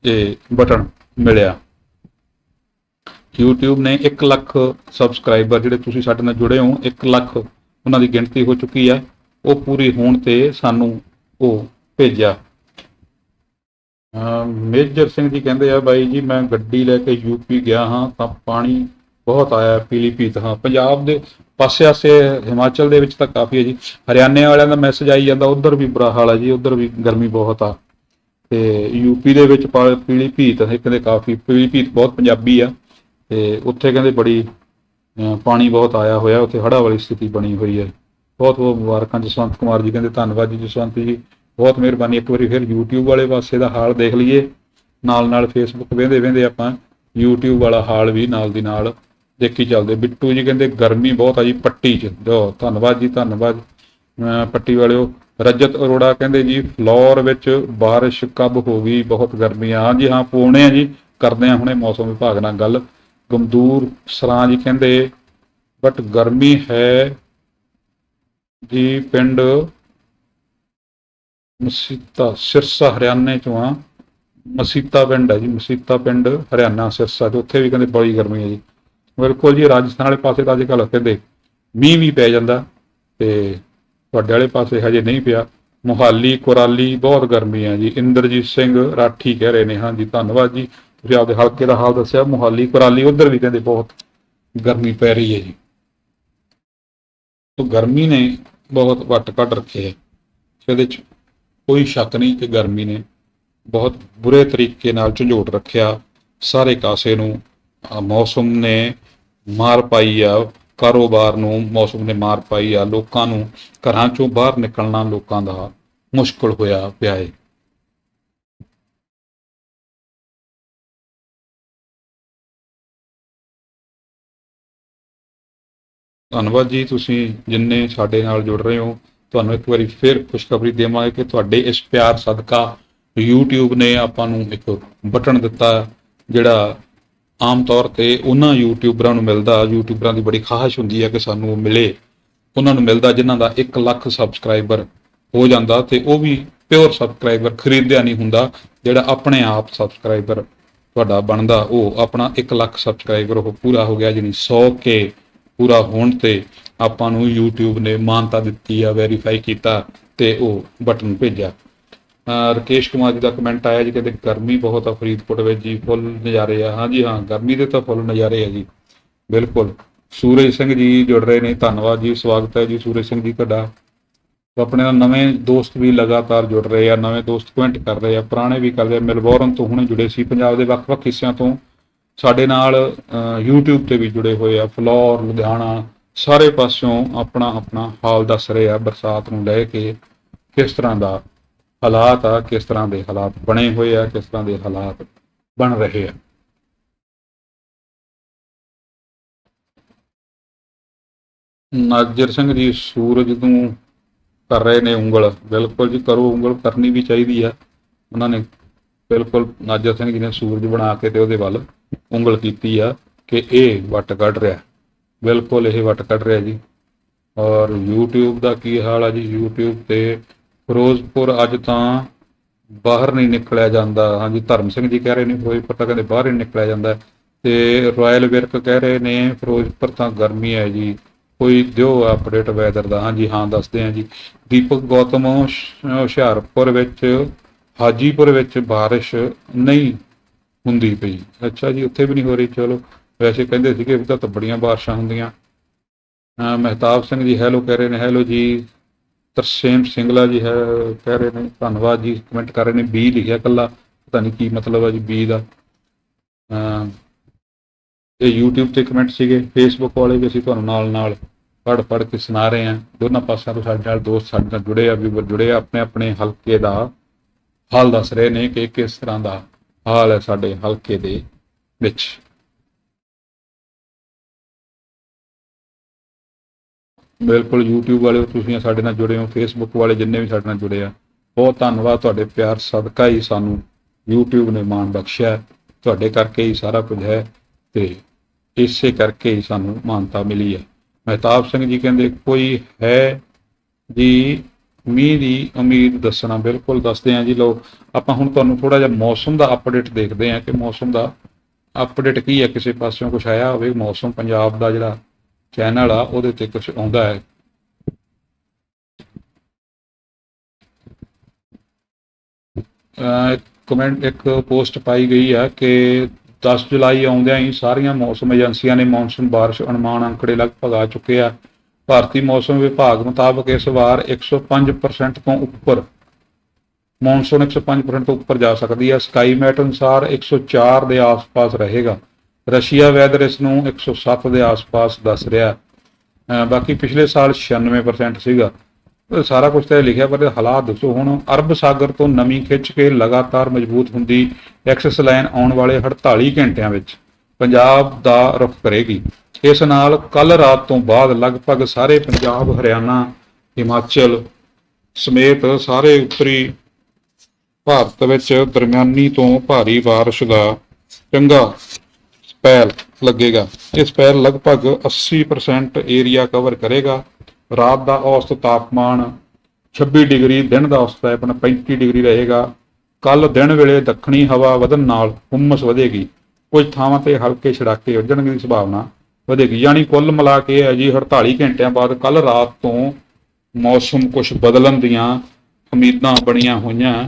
ਇਹ ਬਟਨ ਮਿਲਿਆ। YouTube ਨੇ 1 ਲੱਖ ਸਬਸਕ੍ਰਾਈਬਰ ਜਿਹੜੇ ਤੁਸੀਂ ਸਾਡੇ ਨਾਲ ਜੁੜੇ ਹੋ 1 ਲੱਖ ਉਹਨਾਂ ਦੀ ਗਿਣਤੀ ਹੋ ਚੁੱਕੀ ਆ। ਉਹ ਪੂਰੀ ਹੋਣ ਤੇ ਸਾਨੂੰ ਉਹ ਭੇਜਿਆ। ਅਮ ਮੇਜਰ ਸਿੰਘ ਜੀ ਕਹਿੰਦੇ ਆ, ਬਾਈ ਜੀ, ਮੈਂ ਗੱਡੀ ਲੈ ਕੇ ਯੂਪੀ ਗਿਆ ਹਾਂ, ਤਾਂ ਪਾਣੀ ਬਹੁਤ ਆਇਆ ਪੀਲੀਭੀਤ ਹਾਂ। ਪੰਜਾਬ ਦੇ ਪਾਸੇ-ਆਸੇ ਹਿਮਾਚਲ ਦੇ ਵਿੱਚ ਤਾਂ ਕਾਫੀ ਹੈ ਜੀ। ਹਰਿਆਣੇ ਵਾਲਿਆਂ ਦਾ ਮੈਸੇਜ ਆਈ ਜਾਂਦਾ, ਉਧਰ ਵੀ ਬੁਰਾ ਹਾਲ ਹੈ ਜੀ, ਉਧਰ ਵੀ ਗਰਮੀ ਬਹੁਤ ਆ। ਤੇ ਯੂਪੀ ਦੇ ਵਿੱਚ ਪਾ- ਪੀਲੀਭੀਤ ਇਹ ਕਹਿੰਦੇ ਕਾਫੀ ਪੀਲੀਭੀਤ ਬਹੁਤ ਪੰਜਾਬੀ ਆ, ਤੇ ਉੱਥੇ ਕਹਿੰਦੇ ਬੜੀ ਪਾਣੀ ਬਹੁਤ ਆਇਆ ਹੋਇਆ, ਉੱਥੇ ਹੜ੍ਹਾਂ ਵਾਲੀ ਸਥਿਤੀ ਬਣੀ ਹੋਈ ਹੈ। ਬਹੁਤ ਬਹੁਤ ਮੁਬਾਰਕਾਂ, ਜਸਵੰਤ ਕੁਮਾਰ ਜੀ ਕਹਿੰਦੇ, ਧੰਨਵਾਦ ਜੀ ਜਸਵੰਤ ਜੀ। ਬਹੁਤ ਮਿਹਰਬਾਨੀ ਇੱਕ ਵਾਰੀ ਫਿਰ YouTube ਵਾਲੇ ਪਾਸੇ ਦਾ ਹਾਲ ਦੇਖ ਲਈਏ। ਨਾਲ ਨਾਲ Facebook ਵੇਂਦੇ ਵੇਂਦੇ ਆਪਾਂ YouTube ਵਾਲਾ ਹਾਲ ਵੀ ਨਾਲ ਦੀ ਨਾਲ ਦੇਖੀ ਚੱਲਦੇ। ਬਿੱਟੂ ਜੀ ਕਹਿੰਦੇ, ਗਰਮੀ ਬਹੁਤ ਆ ਜੀ ਪੱਟੀ 'ਚ। ਧੰਨਵਾਦ ਜੀ, ਧੰਨਵਾਦ। ਪੱਟੀ ਵਾਲਿਓ, ਰਜਤ ਅਰੋੜਾ ਕਹਿੰਦੇ ਜੀ ਫਲੋਰ ਵਿੱਚ ਬਾਰਿਸ਼ ਕਬ ਗਈ? ਬਹੁਤ ਗਰਮੀ ਆ। ਹਾਂਜੀ, ਹਾਂ, ਪੋਣੇ ਆ ਜੀ, ਕਰਦੇ ਆ ਹੁਣੇ ਮੌਸਮ ਵਿਭਾਗ ਨਾਲ ਗੱਲ। ਗਮਦੂਰ ਸਰਾਂ ਜੀ ਕਹਿੰਦੇ, ਬਟ ਗਰਮੀ ਹੈ ਜੀ ਪਿੰਡ ਮਸੀਤਾ, ਸਿਰਸਾ ਹਰਿਆਣੇ ਚੋਂ ਆ। ਮਸੀਤਾ ਪਿੰਡ ਹੈ ਜੀ, ਮਸੀਤਾ ਪਿੰਡ ਹਰਿਆਣਾ, ਸਿਰਸਾ ਤੇ ਉੱਥੇ ਵੀ ਕਹਿੰਦੇ ਬੜੀ ਗਰਮੀ ਹੈ ਜੀ। ਬਿਲਕੁਲ ਜੀ, ਰਾਜਸਥਾਨ ਵਾਲੇ ਪਾਸੇ ਤਾਂ ਅੱਜ ਕੱਲ੍ਹ ਕਹਿੰਦੇ ਮੀਂਹ ਵੀ ਪੈ ਜਾਂਦਾ ਤੇ ਤੁਹਾਡੇ ਵਾਲੇ ਪਾਸੇ ਹਜੇ ਨਹੀਂ ਪਿਆ। ਮੁਹਾਲੀ, ਕੁਰਾਲੀ ਬਹੁਤ ਗਰਮੀ ਹੈ ਜੀ। ਇੰਦਰਜੀਤ ਸਿੰਘ ਰਾਠੀ ਕਹਿ ਰਹੇ ਨੇ ਹਾਂ ਜੀ ਧੰਨਵਾਦ ਜੀ। ਤੁਸੀਂ ਆਪਦੇ ਹਲਕੇ ਦਾ ਹਾਲ ਦੱਸਿਆ, ਮੁਹਾਲੀ, ਕੁਰਾਲੀ, ਉਧਰ ਵੀ ਕਹਿੰਦੇ ਬਹੁਤ ਗਰਮੀ ਪੈ ਰਹੀ ਹੈ ਜੀ। ਤੋ ਗਰਮੀ ਨੇ ਬਹੁਤ ਵੱਟ ਕੱਢ ਰੱਖੇ ਹੈ ਇਹਦੇ ਚ ਕੋਈ ਸ਼ੱਕ ਨਹੀਂ ਕਿ ਗਰਮੀ ਨੇ ਬਹੁਤ ਬੁਰੇ ਤਰੀਕੇ ਨਾਲ ਝੰਜੋੜ ਰੱਖਿਆ। ਸਾਰੇ ਕਾਸੇ ਨੂੰ ਮੌਸਮ ਨੇ ਮਾਰ ਪਾਈ ਆ, ਕਾਰੋਬਾਰ ਨੂੰ ਮੌਸਮ ਨੇ ਮਾਰ ਪਾਈ ਆ, ਲੋਕਾਂ ਨੂੰ ਘਰਾਂ ਚੋਂ ਬਾਹਰ ਨਿਕਲਣਾ ਲੋਕਾਂ ਦਾ ਮੁਸ਼ਕਲ ਹੋਇਆ ਪਿਆ ਹੈ ਧੰਨਵਾਦ ਜੀ, ਤੁਸੀਂ ਜਿੰਨੇ ਸਾਡੇ ਨਾਲ ਜੁੜ ਰਹੇ ਹੋ। ਤੁਹਾਨੂੰ ਇੱਕ ਵਾਰੀ ਫਿਰ ਖੁਸ਼ਖਬਰੀ ਦੇਵਾਂਗੇ ਕਿ ਤੁਹਾਡੇ ਇਸ ਪਿਆਰ ਸਦਕਾ YouTube ਨੇ ਆਪਾਂ ਨੂੰ ਇੱਕ ਬਟਨ ਦਿੱਤਾ, ਜਿਹੜਾ ਆਮ ਤੌਰ ਤੇ ਉਹਨਾਂ ਯੂਟਿਊਬਰਾਂ ਨੂੰ ਮਿਲਦਾ ਯੂਟਿਊਬਰਾਂ ਦੀ ਬੜੀ ਖਾਹਸ਼ ਹੁੰਦੀ ਹੈ ਕਿ ਸਾਨੂੰ ਉਹ ਮਿਲੇ। ਉਹਨਾਂ ਨੂੰ ਮਿਲਦਾ ਜਿਨ੍ਹਾਂ ਦਾ 1 ਲੱਖ ਸਬਸਕ੍ਰਾਈਬਰ ਹੋ ਜਾਂਦਾ ਤੇ ਉਹ ਵੀ ਪਿਓਰ ਸਬਸਕ੍ਰਾਈਬਰ ਖਰੀਦਿਆ ਨਹੀਂ ਹੁੰਦਾ, ਜਿਹੜਾ ਆਪਣੇ ਆਪ ਸਬਸਕ੍ਰਾਈਬਰ ਤੁਹਾਡਾ ਬਣਦਾ, ਉਹ ਆਪਣਾ 1 ਲੱਖ ਸਬਸਕ੍ਰਾਈਬਰ ਉਹ ਪੂਰਾ ਹੋ ਗਿਆ ਜਾਨੀ 100 ਕੇ ਪੂਰਾ ਹੋਣ ਤੇ ਆਪਾਂ ਨੂੰ YouTube ਨੇ ਮਾਨਤਾ ਦਿੱਤੀ ਆ ਵੈਰੀਫਾਈ ਕੀਤਾ ਤੇ ਉਹ ਬਟਨ ਭੇਜਿਆ। ਅਹ ਰਕੇਸ਼ ਕੁਮਾਰ ਜੀ ਦਾ ਕਮੈਂਟ ਆਇਆ ਜੀ ਕਹਿੰਦੇ ਗਰਮੀ ਬਹੁਤ ਆ ਫਰੀਦਕੋਟ ਵਿੱਚ ਜੀ ਫੁੱਲ ਨਜ਼ਾਰੇ ਆ। ਹਾਂਜੀ ਹਾਂ ਗਰਮੀ ਦੇ ਤਾਂ ਫੁੱਲ ਨਜ਼ਾਰੇ ਆ ਜੀ। ਬਿਲਕੁਲ। ਸੂਰਜ ਸਿੰਘ ਜੀ ਜੁੜ ਰਹੇ ਨੇ ਧੰਨਵਾਦ ਜੀ ਸਵਾਗਤ ਹੈ ਜੀ ਸੂਰਜ ਸਿੰਘ ਜੀ ਤੁਹਾਡਾ। ਆਪਣੇ ਨਾਲ ਨਵੇਂ ਦੋਸਤ ਵੀ ਲਗਾਤਾਰ ਜੁੜ ਰਹੇ ਆ ਨਵੇਂ ਦੋਸਤ ਕਮੈਂਟ ਕਰ ਰਹੇ ਆ ਪੁਰਾਣੇ ਵੀ ਕਰਦੇ ਆ ਮਿਲਬੌਰਨ ਤੋਂ ਹੁਣੇ ਜੁੜੇ ਸੀ ਪੰਜਾਬ ਦੇ ਵੱਖ-ਵੱਖ ਹਿੱਸਿਆਂ ਤੋਂ ਸਾਡੇ ਨਾਲ ਅਹ, YouTube ਤੇ ਵੀ ਜੁੜੇ ਹੋਏ ਆ ਫਲੋਰ ਲੁਧਿਆਣਾ ਸਾਰੇ ਪਾਸਿਓਂ ਆਪਣਾ ਆਪਣਾ ਹਾਲ ਦੱਸ ਰਹੇ ਆ ਬਰਸਾਤ ਨੂੰ ਲੈ ਕੇ ਕਿਸ ਤਰ੍ਹਾਂ ਦਾ ਹਾਲਾਤ ਆ, ਕਿਸ ਤਰ੍ਹਾਂ ਦੇ ਹਾਲਾਤ ਬਣੇ ਹੋਏ ਆ, ਕਿਸ ਤਰ੍ਹਾਂ ਦੇ ਹਾਲਾਤ ਬਣ ਰਹੇ ਆ। ਨਾਜਰ ਸਿੰਘ ਜੀ, ਸੂਰਜ ਨੂੰ ਕਰ ਰਹੇ ਨੇ ਉਂਗਲ। ਬਿਲਕੁਲ ਜੀ, ਕਰੋ ਉਂਗਲ, ਕਰਨੀ ਵੀ ਚਾਹੀਦੀ ਆ। ਉਹਨਾਂ ਨੇ ਬਿਲਕੁਲ ਨਾਜਰ ਸਿੰਘ ਜੀ ਨੇ ਸੂਰਜ ਬਣਾ ਕੇ ਤੇ ਉਹਦੇ ਵੱਲ ਉਂਗਲ ਕੀਤੀ ਆ ਕਿ ਇਹ ਵੱਟ ਕੱਢ ਰਿਹਾ। ਬਿਲਕੁਲ ਇਹ ਵੱਟ ਕੱਢ ਰਿਹਾ ਜੀ। ਔਰ YouTube ਦਾ ਕੀ ਹਾਲ ਆ ਜੀ? YouTube ਤੇ ਫਿਰੋਜ਼ਪੁਰ ਅੱਜ ਤਾਂ ਬਾਹਰ ਨਹੀਂ ਨਿਕਲਿਆ ਜਾਂਦਾ। ਹਾਂਜੀ, ਧਰਮ ਸਿੰਘ ਜੀ ਕਹਿ ਰਹੇ ਨੇ ਫਿਰੋਜ਼ਪੁਰ ਤਾਂ ਕਹਿੰਦੇ ਬਾਹਰ ਹੀ ਨਿਕਲਿਆ ਜਾਂਦਾ। ਤੇ ਰਾਇਲ ਵਿਰਕ ਕਹਿ ਰਹੇ ਨੇ, ਫਿਰੋਜ਼ਪੁਰ ਤਾਂ ਗਰਮੀ ਹੈ ਜੀ। ਕੋਈ ਦਿਓ ਅਪਡੇਟ ਵੈਦਰ ਦਾ। ਹਾਂਜੀ, ਹਾਂ, ਦੱਸਦੇ ਹਾਂ ਜੀ। ਦੀਪਕ ਗੌਤਮ, ਹੁਸ਼ਿਆਰਪੁਰ ਵਿੱਚ, ਹਾਜੀਪੁਰ ਵਿੱਚ ਬਾਰਿਸ਼ ਨਹੀਂ ਹੁੰਦੀ ਪਈ। ਅੱਛਾ ਜੀ, ਉੱਥੇ ਵੀ ਨਹੀਂ ਹੋ ਰਹੀ, ਚਲੋ। ਵੈਸੇ ਕਹਿੰਦੇ ਸੀਗੇ ਵੀ ਤਾਂ ਬੜੀਆਂ ਬਾਰਿਸ਼ਾਂ ਹੁੰਦੀਆਂ। ਮਹਿਤਾਬ ਸਿੰਘ ਜੀ ਹੈਲੋ ਕਹਿ ਰਹੇ ਨੇ, ਹੈਲੋ ਜੀ। ਤਰਸੇਮ ਸਿੰਘਲਾ ਜੀ ਹੈ ਕਹਿ ਰਹੇ ਨੇ, ਧੰਨਵਾਦ ਜੀ, ਕਮੈਂਟ ਕਰ ਰਹੇ ਨੇ, ਬੀ ਲਿਖਿਆ ਕੱਲਾ ਪਤਾ ਨਹੀਂ ਕੀ ਮਤਲਬ ਹੈ ਜੀ ਬੀ ਦਾ। ਇਹ YouTube ਤੇ ਕਮੈਂਟ ਸੀਗੇ, Facebook ਵਾਲੇ ਵੀ ਅਸੀਂ ਤੁਹਾਨੂੰ ਨਾਲ ਨਾਲ ਪੜ ਪੜ ਕੇ ਸੁਣਾ ਰਹੇ ਹਾਂ। ਦੋਨਾਂ ਪਾਸਿਆਂ ਤੋਂ ਸਾਡੇ ਨਾਲ ਦੋਸਤ ਸਾਡੇ ਨਾਲ ਜੁੜੇ ਆ ਵੀਵਰ ਜੁੜੇ ਆ ਆਪਣੇ ਆਪਣੇ ਹਲਕੇ ਦਾ ਹਾਲ ਦੱਸ ਰਹੇ ਨੇ ਕਿ ਕਿਸ ਤਰ੍ਹਾਂ ਦਾ ਹਾਲ ਹੈ ਸਾਡੇ ਹਲਕੇ ਦੇ ਵਿੱਚ। ਬਿਲਕੁਲ YouTube ਵਾਲੇ ਤੁਸੀਂ ਸਾਡੇ ਨਾਲ ਜੁੜੇ ਹੋ, Facebook ਵਾਲੇ ਜਿੰਨੇ ਵੀ ਸਾਡੇ ਨਾਲ ਜੁੜੇ ਆ, ਬਹੁਤ ਧੰਨਵਾਦ ਤੁਹਾਡੇ ਪਿਆਰ ਸਦਕਾ ਹੀ ਸਾਨੂੰ YouTube ਨੇ ਮਾਣ ਬਖਸ਼ਿਆ ਤੁਹਾਡੇ ਕਰਕੇ ਹੀ ਸਾਰਾ ਕੁਝ ਹੈ ਤੇ ਇਸੇ ਕਰਕੇ ਹੀ ਸਾਨੂੰ ਮਾਨਤਾ ਮਿਲੀ ਹੈ। ਮਹਿਤਾਬ ਸਿੰਘ ਜੀ ਕਹਿੰਦੇ, ਕੋਈ ਹੈ ਜੀ ਮੀਂਹ ਦੀ ਉਮੀਦ ਦੱਸਣਾ? ਬਿਲਕੁਲ ਦੱਸਦੇ ਹਾਂ ਜੀ ਲੋ ਆਪਾਂ ਹੁਣ ਤੁਹਾਨੂੰ ਥੋੜਾ ਜਿਹਾ ਮੌਸਮ ਦਾ ਅਪਡੇਟ ਦੇਖਦੇ ਹਾਂ ਕਿ ਮੌਸਮ ਦਾ ਅਪਡੇਟ ਕੀ ਹੈ, ਕਿਸੇ ਪਾਸਿਓਂ ਕੁਝ ਆਇਆ ਹੋਵੇ, ਮੌਸਮ ਪੰਜਾਬ ਦਾ ਜਿਹੜਾ ਚੈਨਲ ਆ, ਉਹਦੇ ਤੇ ਕੁਝ ਆਉਂਦਾ ਹੈ। ਕਮੈਂਟ ਇੱਕ ਪੋਸਟ ਪਾਈ ਗਈ ਹੈ ਕਿ 10 ਜੁਲਾਈ ਆਉਂਦਿਆਂ ਹੀ ਸਾਰੀਆਂ ਮੌਸਮ ਏਜੰਸੀਆਂ ਨੇ ਮੌਨਸੂਨ ਬਾਰਿਸ਼ ਅਨੁਮਾਨ ਅੰਕੜੇ ਲਗਭਗ ਆ ਚੁੱਕੇ ਆ। ਭਾਰਤੀ ਮੌਸਮ ਵਿਭਾਗ ਮੁਤਾਬਕ ਇਸ ਵਾਰ 105% ਤੋਂ ਉੱਪਰ, ਮੌਨਸੂਨ 105% ਤੋਂ ਉੱਪਰ ਜਾ ਸਕਦੀ ਹੈ ਸਕਾਈਮੈਟ ਅਨੁਸਾਰ 104 ਦੇ ਆਸ-ਪਾਸ ਰਹੇਗਾ। ਰਸ਼ੀਆ ਵੈਦਰ ਇਸ ਨੂੰ 107 ਦੇ ਆਸ-ਪਾਸ ਦੱਸ ਰਿਹਾ। ਬਾਕੀ ਪਿਛਲੇ ਸਾਲ 96% ਸੀਗਾ। ਸਾਰਾ ਕੁਝ ਤਾਂ ਇਹ ਲਿਖਿਆ, ਪਰ ਹਾਲਾਤ ਦੱਸੋ ਹੁਣ। ਅਰਬ ਸਾਗਰ ਤੋਂ ਨਮੀ ਖਿੱਚ ਕੇ ਲਗਾਤਾਰ ਮਜ਼ਬੂਤ ਹੁੰਦੀ ਐਕਸਿਸ ਲਾਈਨ ਆਉਣ ਵਾਲੇ 48 ਘੰਟਿਆਂ ਵਿੱਚ ਪੰਜਾਬ ਦਾ ਰੁਖ ਕਰੇਗੀ। ਇਸ ਨਾਲ ਕੱਲ ਰਾਤ ਤੋਂ ਬਾਅਦ ਲਗਭਗ ਸਾਰੇ ਪੰਜਾਬ, ਹਰਿਆਣਾ, ਹਿਮਾਚਲ ਸਮੇਤ ਸਾਰੇ ਉੱਤਰੀ ਭਾਰਤ ਵਿੱਚ ਦਰਮਿਆਨੀ ਤੋਂ ਭਾਰੀ ਬਾਰਿਸ਼ ਦਾ ਚੰਗਾ ਸਪੈਲ ਲੱਗੇਗਾ। ਇਸ ਸਪੈਲ ਲਗਭਗ 80% ਏਰੀਆ ਕਵਰ ਕਰੇਗਾ। ਰਾਤ ਦਾ ਔਸਤ ਤਾਪਮਾਨ 26 ਡਿਗਰੀ, ਦਿਨ ਦਾ ਔਸਤ ਤਾਪਮਾਨ 35 ਡਿਗਰੀ ਰਹੇਗਾ। ਕੱਲ ਦਿਨ ਵੇਲੇ ਦੱਖਣੀ ਹਵਾ ਵਧਣ ਨਾਲ ਹੁਮਸ ਵਧੇਗੀ। ਕੁਝ ਥਾਵਾਂ ਤੇ ਹਲਕੇ ਛੜਾਕੇ ਵੱਜਣ ਦੀ ਸੰਭਾਵਨਾ ਵਧੇਗੀ। ਯਾਨੀ ਕੁੱਲ ਮਿਲਾ ਕੇ ਹੈ ਜੀ 48 ਘੰਟਿਆਂ ਬਾਅਦ ਕੱਲ ਰਾਤ ਤੋਂ ਮੌਸਮ ਕੁਝ ਬਦਲਣ ਦੀਆਂ ਉਮੀਦਾਂ ਬਣੀਆਂ ਹੋਈਆਂ।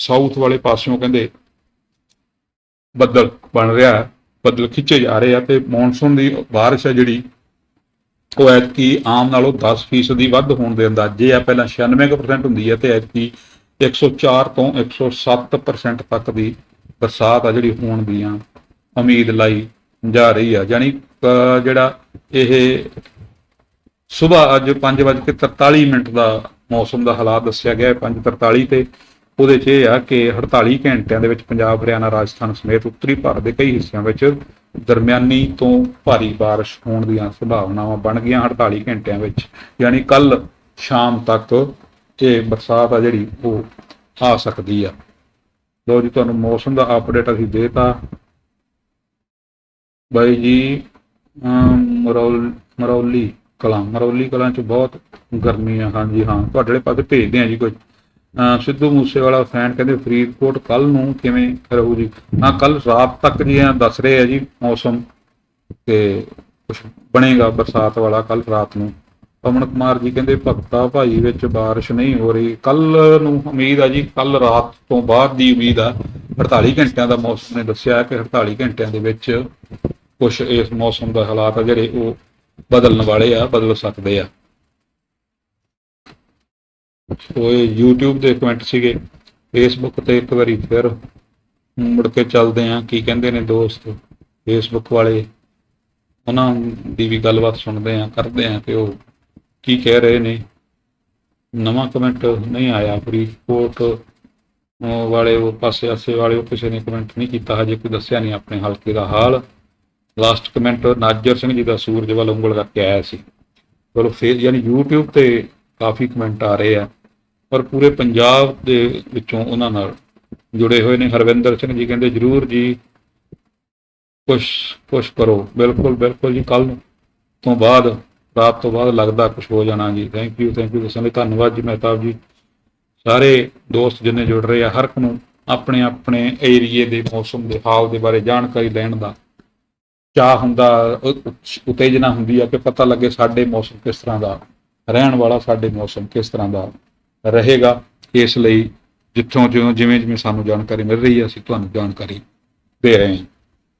ਸਾਊਥ ਵਾਲੇ ਪਾਸਿਓਂ ਕਹਿੰਦੇ ਬੱਦਲ ਬਣ ਰਿਹਾ। ਹੈ ਬੱਦਲ ਖਿੱਚੇ ਜਾ ਰਹੇ ਆ ਤੇ ਮੌਨਸੂਨ ਦੀ ਬਾਰਿਸ਼ ਹੈ ਜਿਹੜੀ ਉਹ ਐਤਕੀ ਆਮ ਨਾਲੋਂ 10% ਦੀ ਵੱਧ ਹੋਣ ਦੇ ਅੰਦਾਜ਼ੇ ਆ। ਪਹਿਲਾਂ 96% ਹੁੰਦੀ ਹੈ ਤੇ ਐਤਕੀ 104 ਤੋਂ 107% ਤੱਕ ਦੀ ਬਰਸਾਤ ਆ ਜਿਹੜੀ ਹੋਣ ਦੀਆਂ ਉਮੀਦ ਲਾਈ ਜਾ ਰਹੀ ਆ। ਯਾਨੀ ਅਹ, ਜਿਹੜਾ ਇਹ ਸਵੇਰ ਅੱਜ 5:43 ਮਿੰਟ ਦਾ ਮੌਸਮ ਦਾ ਹਾਲਾਤ ਦੱਸਿਆ ਗਿਆ ਹੈ 5:43 ਤੇ ਉਹਦੇ 'ਚ ਇਹ ਆ ਕਿ 48 ਘੰਟਿਆਂ ਦੇ ਵਿੱਚ ਪੰਜਾਬ, ਹਰਿਆਣਾ, ਰਾਜਸਥਾਨ ਸਮੇਤ ਉੱਤਰੀ ਭਾਰਤ ਦੇ ਕਈ ਹਿੱਸਿਆਂ ਵਿੱਚ ਦਰਮਿਆਨੀ ਤੋਂ ਭਾਰੀ ਬਾਰਿਸ਼ ਹੋਣ ਦੀਆਂ ਸੰਭਾਵਨਾਵਾਂ ਬਣ ਗਈਆਂ 48 ਘੰਟਿਆਂ ਵਿੱਚ। ਯਾਨੀ ਕੱਲ ਸ਼ਾਮ ਤੱਕ ਇਹ ਬਰਸਾਤ ਆ ਜਿਹੜੀ, ਉਹ ਆ ਸਕਦੀ ਆ। ਲੋ ਜੀ, ਤੁਹਾਨੂੰ ਮੌਸਮ ਦਾ ਅਪਡੇਟ ਅਸੀਂ ਦੇਤਾ। ਬਾਈ ਜੀ ਮਰੌਲ, ਮਰੌਲੀ ਕਲਾਂ। ਮਰੌਲੀ ਕਲਾਂ ਚ ਬਹੁਤ ਗਰਮੀ ਆ, ਹਾਂਜੀ ਹਾਂ। ਤੁਹਾਡੇ ਵਾਲੇ ਪਾਸੇ ਭੇਜਦੇ ਆ ਜੀ ਕੋਈ? ਸਿੱਧੂ ਮੂਸੇਵਾਲਾ ਫੈਨ ਕਹਿੰਦੇ ਫਰੀਦਕੋਟ ਕੱਲ ਨੂੰ ਕਿਵੇਂ ਰਹੂ ਜੀ? ਹਾਂ ਕੱਲ ਰਾਤ ਤੱਕ ਜੀ ਆ ਦੱਸ ਰਹੇ ਆ ਜੀ ਮੌਸਮ ਤੇ ਕੁਝ ਬਣੇਗਾ ਬਰਸਾਤ ਵਾਲਾ ਕੱਲ ਰਾਤ ਨੂੰ। ਪਵਨ ਕੁਮਾਰ ਜੀ ਕਹਿੰਦੇ ਭਗਤਾ ਭਾਈ ਵਿੱਚ ਬਾਰਿਸ਼ ਨਹੀਂ ਹੋ ਰਹੀ। ਕੱਲ ਨੂੰ ਉਮੀਦ ਆ ਜੀ ਕੱਲ ਰਾਤ ਤੋਂ ਬਾਅਦ ਦੀ ਉਮੀਦ ਆ। 48 ਘੰਟਿਆਂ ਦਾ ਮੌਸਮ ਨੇ ਦੱਸਿਆ ਕਿ 48 ਘੰਟਿਆਂ ਦੇ ਵਿੱਚ ਕੁਝ ਇਸ ਮੌਸਮ ਦਾ ਹਾਲਾਤ ਆ ਜਿਹੜੇ ਉਹ ਬਦਲਣ ਵਾਲੇ ਆ, ਬਦਲ ਸਕਦੇ ਆ। ਉਹ ਇਹ YouTube ਦੇ ਕਮੈਂਟ ਸੀਗੇ। Facebook ਤੇ ਇੱਕ ਵਾਰੀ ਫਿਰ ਮੁੜ ਕੇ ਚੱਲਦੇ ਆ, ਕੀ ਕਹਿੰਦੇ ਨੇ ਦੋਸਤ? Facebook ਵਾਲੇ ਉਹਨਾਂ ਦੀ ਵੀ ਗੱਲਬਾਤ ਸੁਣਦੇ ਆ, ਕਰਦੇ ਆ ਕਿ ਉਹ ਕੀ ਕਹਿ ਰਹੇ ਨੇ? ਨਵਾਂ ਕਮੈਂਟ ਨਹੀਂ ਆਇਆ। ਫਰੀਦਕੋਟ ਵਾਲੇ ਉਹ ਪਾਸੇ ਆਸੇ ਵਾਲੇ ਉਹ ਕਿਸੇ ਨੇ ਕਮੈਂਟ ਨਹੀਂ ਕੀਤਾ। ਹਜੇ ਕੋਈ ਦੱਸਿਆ ਨਹੀਂ ਆਪਣੇ ਹਲਕੇ ਦਾ ਹਾਲ। ਲਾਸਟ ਕਮੈਂਟ ਨਾਜਰ ਸਿੰਘ ਜੀ ਦਾ ਸੂਰਜ ਵੱਲ ਉਂਗਲ ਕਰਕੇ ਆਇਆ ਸੀ। ਚਲੋ ਫੇਰ ਯਾਨੀ YouTube ਤੇ ਕਾਫੀ ਕਮੈਂਟ ਆ ਰਹੇ ਆ। ਪਰ ਪੂਰੇ ਪੰਜਾਬ ਦੇ ਵਿੱਚੋਂ ਉਹਨਾਂ ਨਾਲ ਜੁੜੇ ਹੋਏ ਨੇ। ਹਰਵਿੰਦਰ ਸਿੰਘ ਜੀ ਕਹਿੰਦੇ, ਜਰੂਰ ਜੀ, ਕੁਛ ਕੁਛ ਕਰੋ। ਬਿਲਕੁਲ ਬਿਲਕੁਲ ਜੀ ਕੱਲ ਤੋਂ ਬਾਅਦ, ਰਾਤ ਤੋਂ ਬਾਅਦ ਲੱਗਦਾ ਕੁਝ ਹੋ ਜਾਣਾ ਜੀ। ਥੈਂਕ ਯੂ ਥੈਂਕ ਯੂ ਦੱਸਣ ਲਈ ਧੰਨਵਾਦ ਜੀ ਮਹਿਤਾਬ ਜੀ। ਸਾਰੇ ਦੋਸਤ ਜਿੰਨੇ ਜੁੜ ਰਹੇ ਆ, ਹਰ ਇੱਕ ਨੂੰ ਆਪਣੇ ਆਪਣੇ ਏਰੀਏ ਦੇ ਮੌਸਮ ਦੇ ਹਾਲ ਦੇ ਬਾਰੇ ਜਾਣਕਾਰੀ ਲੈਣ ਦਾ ਚਾਹ ਹੁੰਦਾ ਉਤੇਜਨਾ ਹੁੰਦੀ ਆ ਕਿ ਪਤਾ ਲੱਗੇ ਸਾਡੇ ਮੌਸਮ ਕਿਸ ਤਰ੍ਹਾਂ ਦਾ, ਰਹਿਣ ਵਾਲਾ ਸਾਡੇ ਮੌਸਮ ਕਿਸ ਤਰ੍ਹਾਂ ਦਾ। ਰਹੇਗਾ ਇਸ ਲਈ ਜਿੱਥੋਂ ਜਿਉਂ ਜਿਵੇਂ ਜਿਵੇਂ ਸਾਨੂੰ ਜਾਣਕਾਰੀ ਮਿਲ ਰਹੀ ਹੈ, ਅਸੀਂ ਤੁਹਾਨੂੰ ਜਾਣਕਾਰੀ ਦੇ ਰਹੇ ਹਾਂ।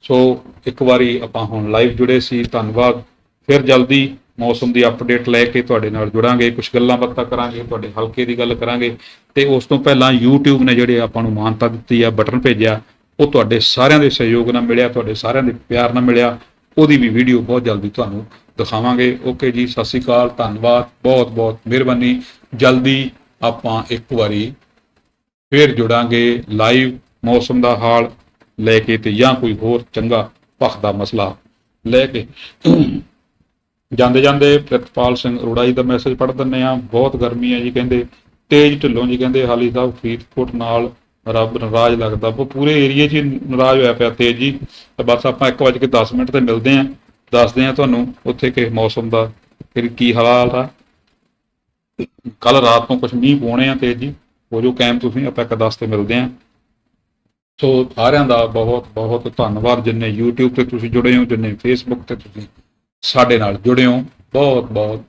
ਸੋ ਇੱਕ ਵਾਰੀ ਆਪਾਂ ਹੁਣ ਲਾਈਵ ਜੁੜੇ ਸੀ, ਧੰਨਵਾਦ। ਫਿਰ ਜਲਦੀ ਮੌਸਮ ਦੀ ਅਪਡੇਟ ਲੈ ਕੇ ਤੁਹਾਡੇ ਨਾਲ ਜੁੜਾਂਗੇ ਕੁਝ ਗੱਲਾਂ ਬਾਤਾਂ ਕਰਾਂਗੇ, ਤੁਹਾਡੇ ਹਲਕੇ ਦੀ ਗੱਲ ਕਰਾਂਗੇ। ਤੇ ਉਸ ਤੋਂ ਪਹਿਲਾਂ YouTube ਨੇ ਜਿਹੜੇ ਆਪਾਂ ਨੂੰ ਮਾਨਤਾ ਦਿੱਤੀ ਆ, ਬਟਨ ਭੇਜਿਆ, ਉਹ ਤੁਹਾਡੇ ਸਾਰਿਆਂ ਦੇ ਸਹਿਯੋਗ ਨਾਲ ਮਿਲਿਆ, ਤੁਹਾਡੇ ਸਾਰਿਆਂ ਦੇ ਪਿਆਰ ਨਾਲ ਮਿਲਿਆ। ਉਹਦੀ ਵੀ ਵੀਡੀਓ ਬਹੁਤ ਜਲਦੀ ਤੁਹਾਨੂੰ ਦਿਖਾਵਾਂਗੇ। ਓਕੇ ਜੀ, ਸਤਿ ਸ਼੍ਰੀ ਅਕਾਲ, ਧੰਨਵਾਦ ਬਹੁਤ ਬਹੁਤ ਮਿਹਰਬਾਨੀ। ਜਲਦੀ ਆਪਾਂ ਇੱਕ ਵਾਰੀ ਫੇਰ ਜੁੜਾਂਗੇ ਲਾਈਵ ਮੌਸਮ ਦਾ ਹਾਲ ਲੈ ਕੇ ਤੇ ਜਾਂ ਕੋਈ ਹੋਰ ਚੰਗਾ ਪੱਖ ਦਾ ਮਸਲਾ ਲੈ ਕੇ। ਜਾਂਦੇ ਜਾਂਦੇ ਪ੍ਰਿਤਪਾਲ ਸਿੰਘ ਅਰੋੜਾ ਜੀ ਦਾ ਮੈਸੇਜ ਪੜ੍ਹ ਦਿੰਨੇ ਆ ਬਹੁਤ ਗਰਮੀ ਹੈ ਜੀ ਕਹਿੰਦੇ। ਤੇਜ ਢਿੱਲੋਂ ਜੀ ਕਹਿੰਦੇ, ਹਾਲੀ ਸਾਹਿਬ ਫਰੀਦਕੋਟ ਨਾਲ ਰੱਬ ਨਾਰਾਜ਼ ਲੱਗਦਾ। ਉਹ ਪੂਰੇ ਏਰੀਏ 'ਚ ਹੀ ਨਾਰਾਜ਼ ਹੋਇਆ ਪਿਆ ਤੇਜ ਜੀ। ਤਾਂ ਬਸ ਆਪਾਂ 1:10 ਮਿੰਟ ਤੇ ਮਿਲਦੇ ਆਂ ਦੱਸਦੇ ਆਂ ਤੁਹਾਨੂੰ ਉੱਥੇ ਕਿ ਮੌਸਮ ਦਾ ਫਿਰ ਕੀ ਹਾਲ ਆ। ਕੱਲ ਰਾਤ ਤੋਂ ਕੁਝ ਮੀਂਹ ਪਾਉਣੇ ਆ ਤੇਜ ਜੀ, ਹੋ ਜੋ ਕੈਮ ਤੁਸੀਂ, ਆਪਾਂ 1:10 ਤੇ ਮਿਲਦੇ ਆਂ। ਸੋ ਸਾਰਿਆਂ ਦਾ ਬਹੁਤ ਬਹੁਤ ਧੰਨਵਾਦ, ਜਿੰਨੇ YouTube ਤੇ ਤੁਸੀਂ ਜੁੜੇ ਹੋ, ਜਿੰਨੇ Facebook ਤੇ ਤੁਸੀਂ ਸਾਡੇ ਨਾਲ ਜੁੜੇ ਹੋ। ਬਹੁਤ ਬਹੁਤ